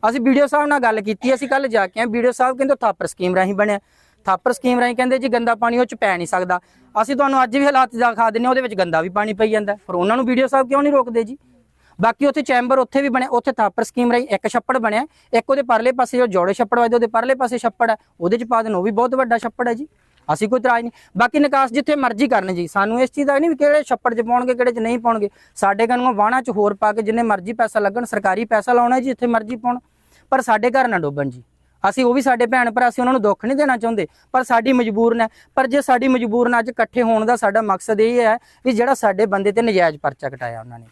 ਅਸੀਂ ਵੀਡੀਓ ਸਾਹਿਬ ਨਾਲ ਗੱਲ ਕੀਤੀ, ਅਸੀਂ ਕੱਲ ਜਾ ਕੇ ਆ ਵੀਡੀਓ ਸਾਹਿਬ ਕਹਿੰਦੇ ਥਾਪਰ ਸਕੀਮ ਰਾਹੀਂ ਬਣਿਆ। ਥਾਪਰ ਸਕੀਮ ਰਾਹੀਂ ਕਹਿੰਦੇ ਜੀ, ਗੰਦਾ ਪਾਣੀ ਉਹ ਚ ਪੈ ਨਹੀਂ ਸਕਦਾ। ਅਸੀਂ ਤੁਹਾਨੂੰ ਅੱਜ ਵੀ ਹਾਲਾਤ ਦਿਖਾ ਦਿੰਨੇ ਉਹਦੇ ਵਿੱਚ ਗੰਦਾ ਵੀ ਪਾਣੀ ਪਈ ਜਾਂਦਾ। ਪਰ ਉਹਨਾਂ ਨੂੰ ਵੀਡੀਓ ਸਾਹਿਬ ਕਿਉਂ ਨਹੀਂ ਰੋਕਦੇ ਜੀ? ਬਾਕੀ ਉੱਥੇ ਚੈਂਬਰ ਉੱਥੇ ਵੀ ਬਣਿਆ ਉੱਥੇ ਥਾਪਰ ਸਕੀਮ ਰਹੀ, ਇੱਕ ਛੱਪੜ ਬਣਿਆ। ਇੱਕ ਉਹਦੇ ਪਰਲੇ ਪਾਸੇ ਜੋ ਜੋੜੇ ਛੱਪੜ ਵੱਜਦੇ ਉਹਦੇ ਪਰਲੇ ਪਾਸੇ ਛੱਪੜ ਹੈ। ਉਹਦੇ ਚ ਪਾ ਦੇਣ, ਉਹ ਵੀ ਬਹੁਤ ਵੱਡਾ ਛੱਪੜ ਹੈ ਜੀ। ਅਸੀਂ ਕੋਈ ਇਤਰਾਜ਼ ਨਹੀਂ। ਬਾਕੀ ਨਿਕਾਸ ਜਿੱਥੇ ਮਰਜ਼ੀ ਕਰਨ ਜੀ। ਸਾਨੂੰ ਇਸ ਚੀਜ਼ ਦਾ ਨਹੀਂ ਵੀ ਕਿਹੜੇ ਛੱਪੜ 'ਚ ਪਾਉਣਗੇ, ਕਿਹੜੇ 'ਚ ਨਹੀਂ ਪਾਉਣਗੇ। ਸਾਡੇ ਕਾਨੂੰਨ ਵਾਹਣਾ 'ਚ ਹੋਰ ਪਾ ਕੇ ਜਿੰਨੇ ਮਰਜ਼ੀ ਪੈਸਾ ਲੱਗਣ, ਸਰਕਾਰੀ ਪੈਸਾ ਲਾਉਣਾ ਜੀ, ਜਿੱਥੇ ਮਰਜ਼ੀ ਪਾਉਣ। ਪਰ ਸਾਡੇ ਘਰ ਨਾ ਡੋਬਣ ਜੀ। ਅਸੀਂ ਉਹ ਵੀ ਸਾਡੇ ਭੈਣ ਭਰਾ, ਅਸੀਂ ਉਹਨਾਂ ਨੂੰ ਦੁੱਖ ਨਹੀਂ ਦੇਣਾ ਚਾਹੁੰਦੇ। ਪਰ ਸਾਡੀ ਮਜਬੂਰਨ ਹੈ ਪਰ ਜੇ ਸਾਡੀ ਮਜਬੂਰਨ ਅੱਜ ਇਕੱਠੇ ਹੋਣ ਦਾ ਸਾਡਾ ਮਕਸਦ ਇਹ ਹੈ ਵੀ ਜਿਹੜਾ ਸਾਡੇ ਬੰਦੇ ਤੇ ਨਜਾਇਜ਼ ਪਰਚਾ ਕਟਾਇਆ ਉਹਨਾਂ ਨੇ।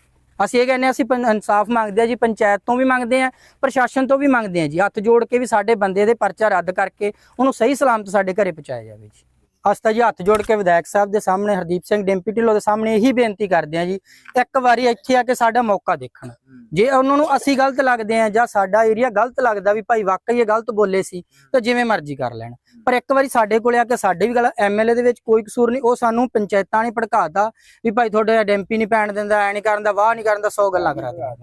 ਅਸੀਂ ਇਹ ਕਹਿੰਦੇ ਹਾਂ, ਅਸੀਂ ਪੰ- ਇਨਸਾਫ ਮੰਗਦੇ ਆ ਜੀ, ਪੰਚਾਇਤ ਤੋਂ ਵੀ ਮੰਗਦੇ ਆ ਪ੍ਰਸ਼ਾਸਨ ਤੋਂ ਵੀ ਮੰਗਦੇ ਆ ਜੀ। ਹੱਥ ਜੋੜ ਕੇ ਵੀ ਸਾਡੇ ਬੰਦੇ ਦੇ ਪਰਚਾ ਰੱਦ ਕਰਕੇ ਉਹਨੂੰ ਸਹੀ ਸਲਾਮਤ ਸਾਡੇ ਘਰੇ ਪਹੁੰਚਾਇਆ ਜਾਵੇ ਜੀ। ਅਸੀਂ ਤਾਂ ਜੀ ਹੱਥ ਜੋੜ ਕੇ ਵਿਧਾਇਕ ਸਾਹਿਬ ਦੇ ਸਾਹਮਣੇ ਹਰਦੀਪ ਸਿੰਘ ਡਿੰਪੀ ਢਿੱਲੋਂ ਦੇ ਸਾਹਮਣੇ ਇਹੀ ਬੇਨਤੀ ਕਰਦੇ ਆ ਜੀ ਇੱਕ ਵਾਰੀ ਇੱਥੇ ਆ ਕੇ ਸਾਡਾ ਮੌਕਾ ਦੇਖਣ। ਜੇ ਉਹਨਾਂ ਨੂੰ ਅਸੀਂ ਗਲਤ ਲੱਗਦੇ ਆ ਜਾਂ ਸਾਡਾ ਏਰੀਆ ਗਲਤ ਲੱਗਦਾ ਵੀ ਭਾਈ ਵਾਕਈ ਇਹ ਗਲਤ ਬੋਲੇ ਸੀ ਤਾਂ ਜਿਵੇਂ ਮਰਜ਼ੀ ਕਰ ਲੈਣ। ਪਰ ਇੱਕ ਵਾਰੀ ਸਾਡੇ ਕੋਲੇ ਆ ਕੇ ਸਾਡੇ ਵੀ ਗੱਲ ਐਮਐਲਏ ਦੇ ਵਿੱਚ ਕੋਈ ਕਸੂਰ ਨਹੀਂ ਉਹ ਸਾਨੂੰ ਪੰਚਾਇਤਾਂ ਨੇ ਭੜਕਾਤਾ ਵੀ ਭਾਈ ਤੁਹਾਡੇ ਡੈਂਪੀ ਨਹੀਂ ਪੈਣ ਦਿੰਦਾ ਐ ਨਹੀਂ ਕਰਨ ਦਾ ਵਾਹ ਨਹੀਂ ਕਰਨ ਦਾ 100 ਗੱਲਾਂ ਕਰਾ ਦਿੰਦਾ।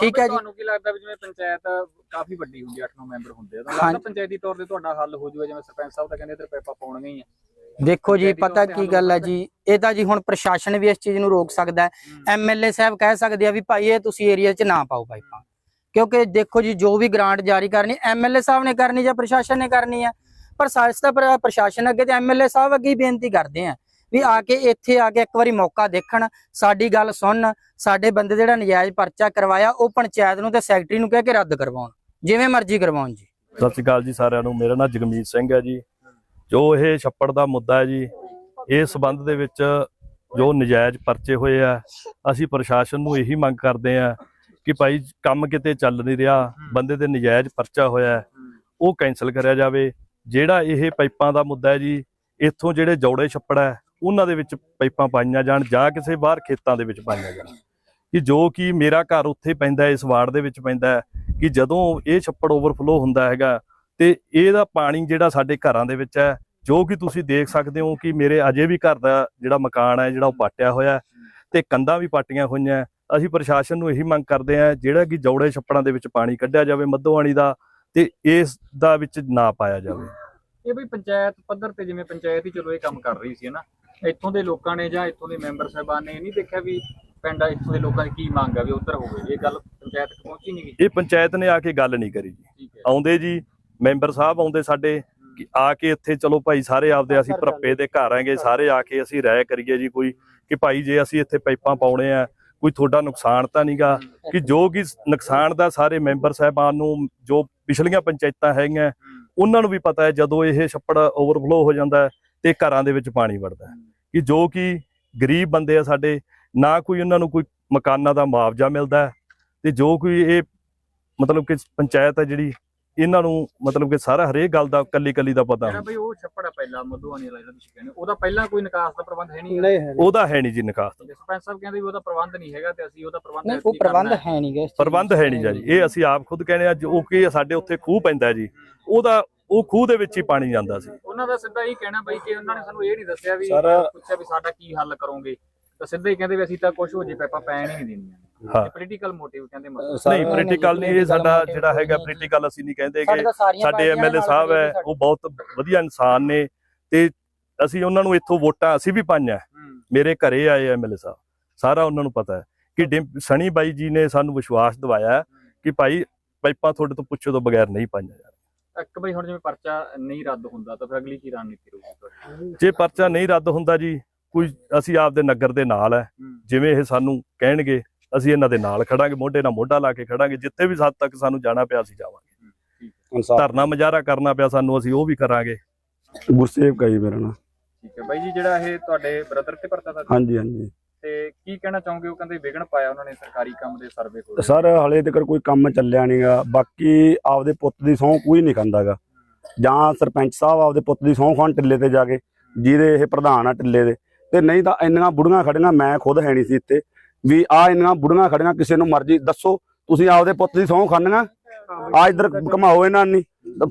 ਠੀਕ ਹੈ ਜੀ। ਤੁਹਾਨੂੰ ਕੀ ਲੱਗਦਾ ਵੀ ਜਿਵੇਂ ਪੰਚਾਇਤ ਕਾਫੀ ਵੱਡੀ ਹੁੰਦੀ ਹੈ 8-9 ਮੈਂਬਰ ਹੁੰਦੇ ਆ ਤਾਂ। ਲੱਗਦਾ ਪੰਚਾਇਤੀ ਤੌਰ ਤੇ ਤੁਹਾਡਾ ਹੱਲ ਹੋ ਜਾਊਗਾ ਜਿਵੇਂ ਸਰਪੰਚ ਸਾਹਿਬ ਤਾਂ ਕਹਿੰਦੇ ਤੇ ਪੈਪਾ ਪਾਉਣਗੇ ਹੀ ਆ। ਦੇਖੋ ਜੀ ਪਤਾ ਕੀ ਗੱਲ ਹੈ। ਜੀ। ਇਹ ਤਾਂ ਜੀ ਹੁਣ ਪ੍ਰਸ਼ਾਸਨ ਵੀ ਇਸ ਚੀਜ਼ ਨੂੰ ਰੋਕ ਸਕਦਾ ਹੈ। ਐਮਐਲਏ ਸਾਹਿਬ ਕਹਿ ਸਕਦੇ ਆ ਵੀ ਭਾਈ ਇਹ ਤੁਸੀਂ ਏਰੀਆ 'ਚ ਨਾ ਪਾਓ ਪਾਈਪਾਂ। ਕਿਉਂਕਿ ਦੇਖੋ ਜੀ ਜੋ ਵੀ ਗ੍ਰਾਂਟ ਜਾਰੀ ਕਰਨੀ ਐਮਐਲਏ ਸਾਹਿਬ ਨੇ ਕਰਨੀ ਜਾਂ ਪ੍ਰਸ਼ਾਸਨ ਨੇ ਕਰਨੀ ਹੈ। ਪਰ ਸਾਇਸਤਾ ਪਰ ਪ੍ਰਸ਼ਾਸਨ ਅੱਗੇ ਤੇ ਐਮਐਲਏ ਸਾਹਿਬ ਅੱਗੇ ਬੇਨਤੀ ਕਰਦੇ ਆ ਵੀ ਆ ਕੇ ਇੱਥੇ ਆ ਕੇ ਇੱਕ ਵਾਰੀ ਮੌਕਾ ਦੇਖਣ ਸਾਡੀ ਗੱਲ ਸੁਣਨ ਸਾਡੇ ਬੰਦੇ ਜਿਹੜਾ ਨਜਾਇਜ਼ ਪਰਚਾ ਕਰਵਾਇਆ ਉਹ ਪੰਚਾਇਤ ਨੂੰ ਤੇ ਸੈਕਟਰੀ ਨੂੰ ਕਹਿ ਕੇ ਰੱਦ ਕਰਵਾਉਣ। ਜਿਵੇਂ ਮਰਜ਼ੀ ਕਰਵਾਉਣ ਜੀ। ਸਤਿ ਸ਼੍ਰੀ ਅਕਾਲ ਜੀ ਸਾਰਿਆਂ ਨੂੰ। ਮੇਰਾ ਨਾਮ ਜਗਮੀਤ ਸਿੰਘ ਹੈ ਜੀ। ਜੋ ਇਹ ਛੱਪੜ ਦਾ ਮੁੱਦਾ ਹੈ ਜੀ ਇਸ ਸਬੰਧ ਦੇ ਵਿੱਚ ਜੋ ਨਜਾਇਜ਼ ਪਰਚੇ ਹੋਏ ਆ, ਅਸੀਂ ਪ੍ਰਸ਼ਾਸਨ ਨੂੰ ਇਹੀ ਮੰਗ ਕਰਦੇ ਆ ਕਿ ਭਾਈ ਕੰਮ ਕਿਤੇ ਚੱਲ ਨਹੀਂ ਰਿਹਾ, ਬੰਦੇ ਤੇ ਨਜਾਇਜ਼ ਪਰਚਾ ਹੋਇਆ ਉਹ ਕੈਨਸਲ ਕਰਿਆ ਜਾਵੇ। ਜਿਹੜਾ ਇਹ ਪਾਈਪਾਂ ਦਾ ਮੁੱਦਾ ਹੈ ਜੀ, ਇੱਥੋਂ ਜਿਹੜੇ ਜੌੜੇ ਛੱਪੜ ਹੈ, ਉਹਨਾਂ ਦੇ ਵਿੱਚ ਪਾਈਪਾਂ ਪਾਈਆਂ ਜਾਣ, ਜਾਂ ਕਿਸੇ ਬਾਹਰ ਖੇਤਾਂ ਦੇ ਵਿੱਚ ਪਾਈਆਂ ਜਾਣ। ਕਿ ਜੋ ਕਿ ਮੇਰਾ ਘਰ ਉੱਥੇ ਪੈਂਦਾ ਇਸ ਵਾਰਡ ਦੇ ਵਿੱਚ ਪੈਂਦਾ ਕਿ ਜਦੋਂ ਇਹ ਛੱਪੜ ਓਵਰਫਲੋ ਹੁੰਦਾ ਹੈਗਾ ਤੇ ਇਹਦਾ ਪਾਣੀ ਜਿਹੜਾ ਸਾਡੇ ਘਰਾਂ ਦੇ ਵਿੱਚ ਹੈ ਜੋ ਕਿ ਤੁਸੀਂ ਦੇਖ ਸਕਦੇ ਹੋ ਕਿ ਮੇਰੇ ਅਜੇ ਵੀ ਘਰ ਦਾ ਜਿਹੜਾ ਮਕਾਨ ਹੈ ਜਿਹੜਾ ਉਹ ਪਾਟਿਆ ਹੋਇਆ ਤੇ ਕੰਧਾਂ ਵੀ ਪਾਟੀਆਂ ਹੋਈਆਂ। ਅਸੀਂ ਪ੍ਰਸ਼ਾਸਨ ਨੂੰ ਇਹੀ ਮੰਗ ਕਰਦੇ ਹਾਂ ਜਿਹੜਾ ਕਿ ਜੌੜੇ ਛੱਪੜਾਂ ਦੇ ਵਿੱਚ ਪਾਣੀ ਕੱਢਿਆ ਜਾਵੇ ਮੱਧੋਵਾਣੀ ਦਾ ਤੇ ਇਸ ਦਾ ਵਿੱਚ ਨਾ ਪਾਇਆ ਜਾਵੇ। ਇਹ ਵੀ ਪੰਚਾਇਤ ਪੱਧਰ ਤੇ ਜਿਵੇਂ ਪੰਚਾਇਤ ਹੀ ਚਲੋ ਇਹ ਕੰਮ ਕਰ ਰਹੀ ਸੀ ਹਨਾ ਇੱਥੋਂ ਦੇ ਲੋਕਾਂ ਨੇ ਜਾਂ ਇੱਥੋਂ ਦੇ ਮੈਂਬਰ ਸਾਹਿਬਾਨ ਨੇ ਨਹੀਂ ਦੇਖਿਆ ਵੀ ਪਿੰਡ ਇੱਥੋਂ ਦੇ ਲੋਕਾਂ ਦੀ ਕੀ ਮੰਗ ਆ ਵੀ ਉੱਧਰ ਹੋਵੇ। ਇਹ ਗੱਲ ਪੰਚਾਇਤ ਪਹੁੰਚੀ ਨਹੀਂ ਗਈ। ਇਹ ਪੰਚਾਇਤ ਨੇ ਆ ਕੇ ਗੱਲ ਨਹੀਂ ਕਰੀ ਜੀ। ਆਉਂਦੇ ਜੀ ਮੈਂਬਰ ਸਾਹਿਬ ਆਉਂਦੇ ਸਾਡੇ ਕਿ ਆ ਕੇ ਇੱਥੇ ਚਲੋ ਭਾਈ ਸਾਰੇ ਆਪਦੇ ਅਸੀਂ ਭਰੱਪੇ ਦੇ ਘਰ ਆਂਗੇ ਸਾਰੇ ਆ ਕੇ ਅਸੀਂ ਰਾਇ ਕਰੀਏ ਜੀ ਕੋਈ ਕਿ ਭਾਈ ਜੇ ਅਸੀਂ ਇੱਥੇ ਪਾਈਪਾਂ ਪਾਉਣੇ ਆ ਕੋਈ ਤੁਹਾਡਾ ਨੁਕਸਾਨ ਤਾਂ ਨਹੀਂਗਾ ਕਿ ਜੋ ਕਿ ਨੁਕਸਾਨ ਦਾ ਸਾਰੇ ਮੈਂਬਰ ਸਾਹਿਬਾਨ ਨੂੰ ਜੋ ਪਿਛਲੀਆਂ ਪੰਚਾਇਤਾਂ ਹੈਗੀਆਂ ਉਹਨਾਂ ਨੂੰ ਵੀ ਪਤਾ ਹੈ ਜਦੋਂ ਇਹ ਛੱਪੜ ਓਵਰਫਲੋ ਹੋ ਜਾਂਦਾ ਤੇ ਘਰਾਂ ਦੇ ਵਿੱਚ ਪਾਣੀ ਵੜਦਾ ਕਿ ਜੋ ਕਿ ਗਰੀਬ ਬੰਦੇ ਆ ਸਾਡੇ ਨਾ ਕੋਈ ਉਹਨਾਂ ਨੂੰ ਕੋਈ ਮਕਾਨਾਂ ਦਾ ਮੁਆਵਜ਼ਾ ਮਿਲਦਾ ਤੇ ਜੋ ਕੋਈ ਇਹ ਮਤਲਬ ਕਿ ਪੰਚਾਇਤ ਹੈ ਜਿਹੜੀ ਇਹਨਾਂ ਨੂੰ ਮਤਲਬ ਕਿ ਸਾਰਾ ਹਰੇਕ ਗੱਲ ਦਾ ਕੱਲੀ ਕੱਲੀ ਦਾ ਪਤਾ ਜਿਹੜਾ ਹੁੰਦਾ ਬਈ ਉਹ ਛੱਪੜ ਆ ਪਹਿਲਾਂ ਮਧੂਆਣੀ ਵਾਲਾ ਜਿਹੜਾ ਤੁਸੀਂ ਕਹਿੰਦੇ ਹੋ, ਉਹਦਾ ਪਹਿਲਾਂ ਕੋਈ ਨਿਕਾਸ ਦਾ ਪ੍ਰਬੰਧ ਹੈ ਨਹੀਂ ਨਹੀਂ ਹੈ ਉਹਦਾ ਹੈ ਨਹੀਂ ਜੀ ਨਿਕਾਸ ਦਾ। ਸਰਪੰਚ ਸਾਹਿਬ ਕਹਿੰਦੇ ਵੀ ਉਹਦਾ ਪ੍ਰਬੰਧ ਨਹੀਂ ਹੈਗਾ ਤੇ ਅਸੀਂ ਉਹਦਾ ਪ੍ਰਬੰਧ ਨਹੀਂ ਐਤਕੀ ਉਹ ਪ੍ਰਬੰਧ ਕਰਨਾ ਹੈ ਨਹੀਂ ਗੇ ਇਸ ਚੀਜ਼ ਪ੍ਰਬੰਧ ਹੈ ਨਹੀਂ ਜੀ। ਇਹ ਅਸੀਂ ਆਪ ਖੁਦ ਕਹਿੰਦੇ ਆ ਜੋ ਕਿ ਸਾਡੇ ਉੱਥੇ ਖੂਹ ਪੈਂਦਾ ਜੀ। ਉਹਦਾ ਉਹ ਖੂਹ ਦੇ ਵਿੱਚ ਹੀ ਪਾਣੀ ਜਾਂਦਾ ਸੀ। ਉਹਨਾਂ ਦਾ ਸਿੱਧਾ ਇਹ ਕਹਿਣਾ ਬਈ ਕਿ ਉਹਨਾਂ ਨੇ ਸਾਨੂੰ ਇਹ ਨਹੀਂ ਦੱਸਿਆ ਵੀ ਸਰ- ਪੁੱਛਿਆ ਵੀ ਸਾਡਾ ਕੀ ਹੱਲ ਕਰੋਗੇ। ਤਾਂ ਸਿੱਧਾ ਹੀ ਕਹਿੰਦੇ ਵੀ ਅਸੀਂ ਤਾਂ ਕੁਝ ਹੋ ਜੇ ਪੈਪਾ ਪੈਣ ਹੀ ਨਹੀਂ ਦੇਣੀਆਂ। ਪੋਲੀਟੀਕਲ ਮੋਟਿਵ ਕਹਿੰਦੇ ਮਤਲਬ। ਨਹੀਂ ਪੋਲੀਟੀਕਲ ਨਹੀਂ ਇਹ ਸਾਡਾ ਜਿਹੜਾ ਹੈਗਾ ਪੋਲੀਟੀਕਲ ਅਸੀਂ ਨਹੀਂ ਕਹਿੰਦੇ ਸਾਡੇ ਕਿ ਸਾਡੇ ਐਮਐਲਏ ਸਾਹਿਬ ਹੈ ਉਹ ਬਹੁਤ ਵਧੀਆ ਇਨਸਾਨ ਨੇ ਤੇ ਅਸੀਂ ਉਹਨਾਂ ਨੂੰ ਇੱਥੋਂ ਵੋਟਾਂ ਅਸੀਂ ਵੀ ਪਾਈਆਂ। ਮੇਰੇ ਘਰੇ ਆਏ ਐਮਐਲਏ ਸਾਹਿਬ ਸਾਰਾ ਉਹਨਾਂ ਨੂੰ ਪਤਾ ਹੈ ਕਿ ਸਣੀ ਬਾਈ ਜੀ ਨੇ ਸਾਨੂੰ ਵਿਸ਼ਵਾਸ ਦਿਵਾਇਆ ਕਿ ਭਾਈ ਪਾਈਪਾਂ ਤੁਹਾਡੇ ਤੋਂ ਪੁੱਛੇ ਤੋਂ ਬਗੈਰ ਨਹੀਂ ਪਾਈਆਂ ਜਾਣਗੀਆਂ ਇੱਕ ਬਈ ਹੁਣ ਜਿਵੇਂ ਪਰਚਾ ਨਹੀਂ ਰੱਦ ਹੁੰਦਾ ਤਾਂ ਫਿਰ ਅਗਲੀ ਕੀ ਰਣਨੀਤੀ ਰਹੂਗੀ ਜੇ ਪਰਚਾ ਨਹੀਂ ਰੱਦ ਹੁੰਦਾ ਜੀ ਕੋਈ ਅਸੀਂ ਆਪਦੇ ਨਗਰ ਦੇ ਨਾਲ ਹੈ। ਜਿਵੇਂ ਇਹ ਸਾਨੂੰ ਕਹਿਣਗੇ ਅਸੀਂ ਇਹਨਾਂ ਦੇ ਨਾਲ ਖੜਾਂਗੇ ਮੋਢੇ ਨਾਲ ਮੋਢਾ ਲਾ ਕੇ ਖੜਾਂਗੇ ਜਿੱਥੇ ਵੀ ਹੱਦ ਤੱਕ ਸਾਨੂੰ ਜਾਣਾ ਪਿਆ ਅਸੀਂ ਜਾਵਾਂਗੇ। ਧਰਨਾ ਮੁਜ਼ਾਹਰਾ ਕਰਨਾ ਪਿਆ ਸਾਨੂੰ ਅਸੀਂ ਉਹ ਵੀ ਕਰਾਂਗੇ। ਗੁਰਸੇਵ ਕਈ ਮੇਰਾ ਨਾਮ ਠੀਕ ਹੈ। ਬਾਈ ਜੀ ਜਿਹੜਾ ਇਹ ਤੁਹਾਡੇ ਬ੍ਰਦਰ ਤੇ ਪਰਚਾ ਦਾ ਹਾਂਜੀ ਹਾਂਜੀ। ਤੇ ਕੀ ਕਹਿਣਾ ਚਾਹੋਗੇ? ਉਹ ਕਹਿੰਦੇ ਵਿਗਣ ਪਾਇਆ ਉਹਨਾਂ ਨੇ ਸਰਕਾਰੀ ਕੰਮ ਦੇ ਸਰਵੇ ਕੋਲ। ਸਰ ਹਲੇ ਤੱਕ ਕੋਈ ਕੰਮ ਚੱਲਿਆ ਨਹੀਂਗਾ ਬਾਕੀ ਆਪਦੇ ਪੁੱਤ ਦੀ ਸਹੁੰ ਕੋਈ ਨਹੀਂ ਖਾਂਦਾਗਾ ਜਾਂ ਸਰਪੰਚ ਸਾਹਿਬ ਆਪਦੇ ਪੁੱਤ ਦੀ ਸਹੁੰ ਖਾਣ ਟਿੱਲੇ ਤੇ ਜਾ ਕੇ ਜਿਹਦੇ ਇਹ ਪ੍ਰਧਾਨ ਆ ਟਿੱਲੇ ਦੇ। ਤੇ ਨਹੀਂ ਤਾਂ ਇੰਨੀਆਂ ਬੁੜੀਆਂ ਖੜੀਆਂ, ਮੈਂ ਖੁਦ ਹੈ ਨਹੀਂ ਸੀ ਇੱਥੇ। ਵੀ ਆ ਇੰਨੀਆਂ ਬੁੜੀਆਂ ਖੜੀਆਂ, ਕਿਸੇ ਨੂੰ ਮਰਜ਼ੀ ਦੱਸੋ, ਤੁਸੀਂ ਆਪਦੇ ਪੁੱਤ ਦੀ ਸਹੁੰ ਖਾਣੀਆਂ ਆ? ਇੱਧਰ ਘਮਾਓ ਇਹਨਾਂ ਨਹੀਂ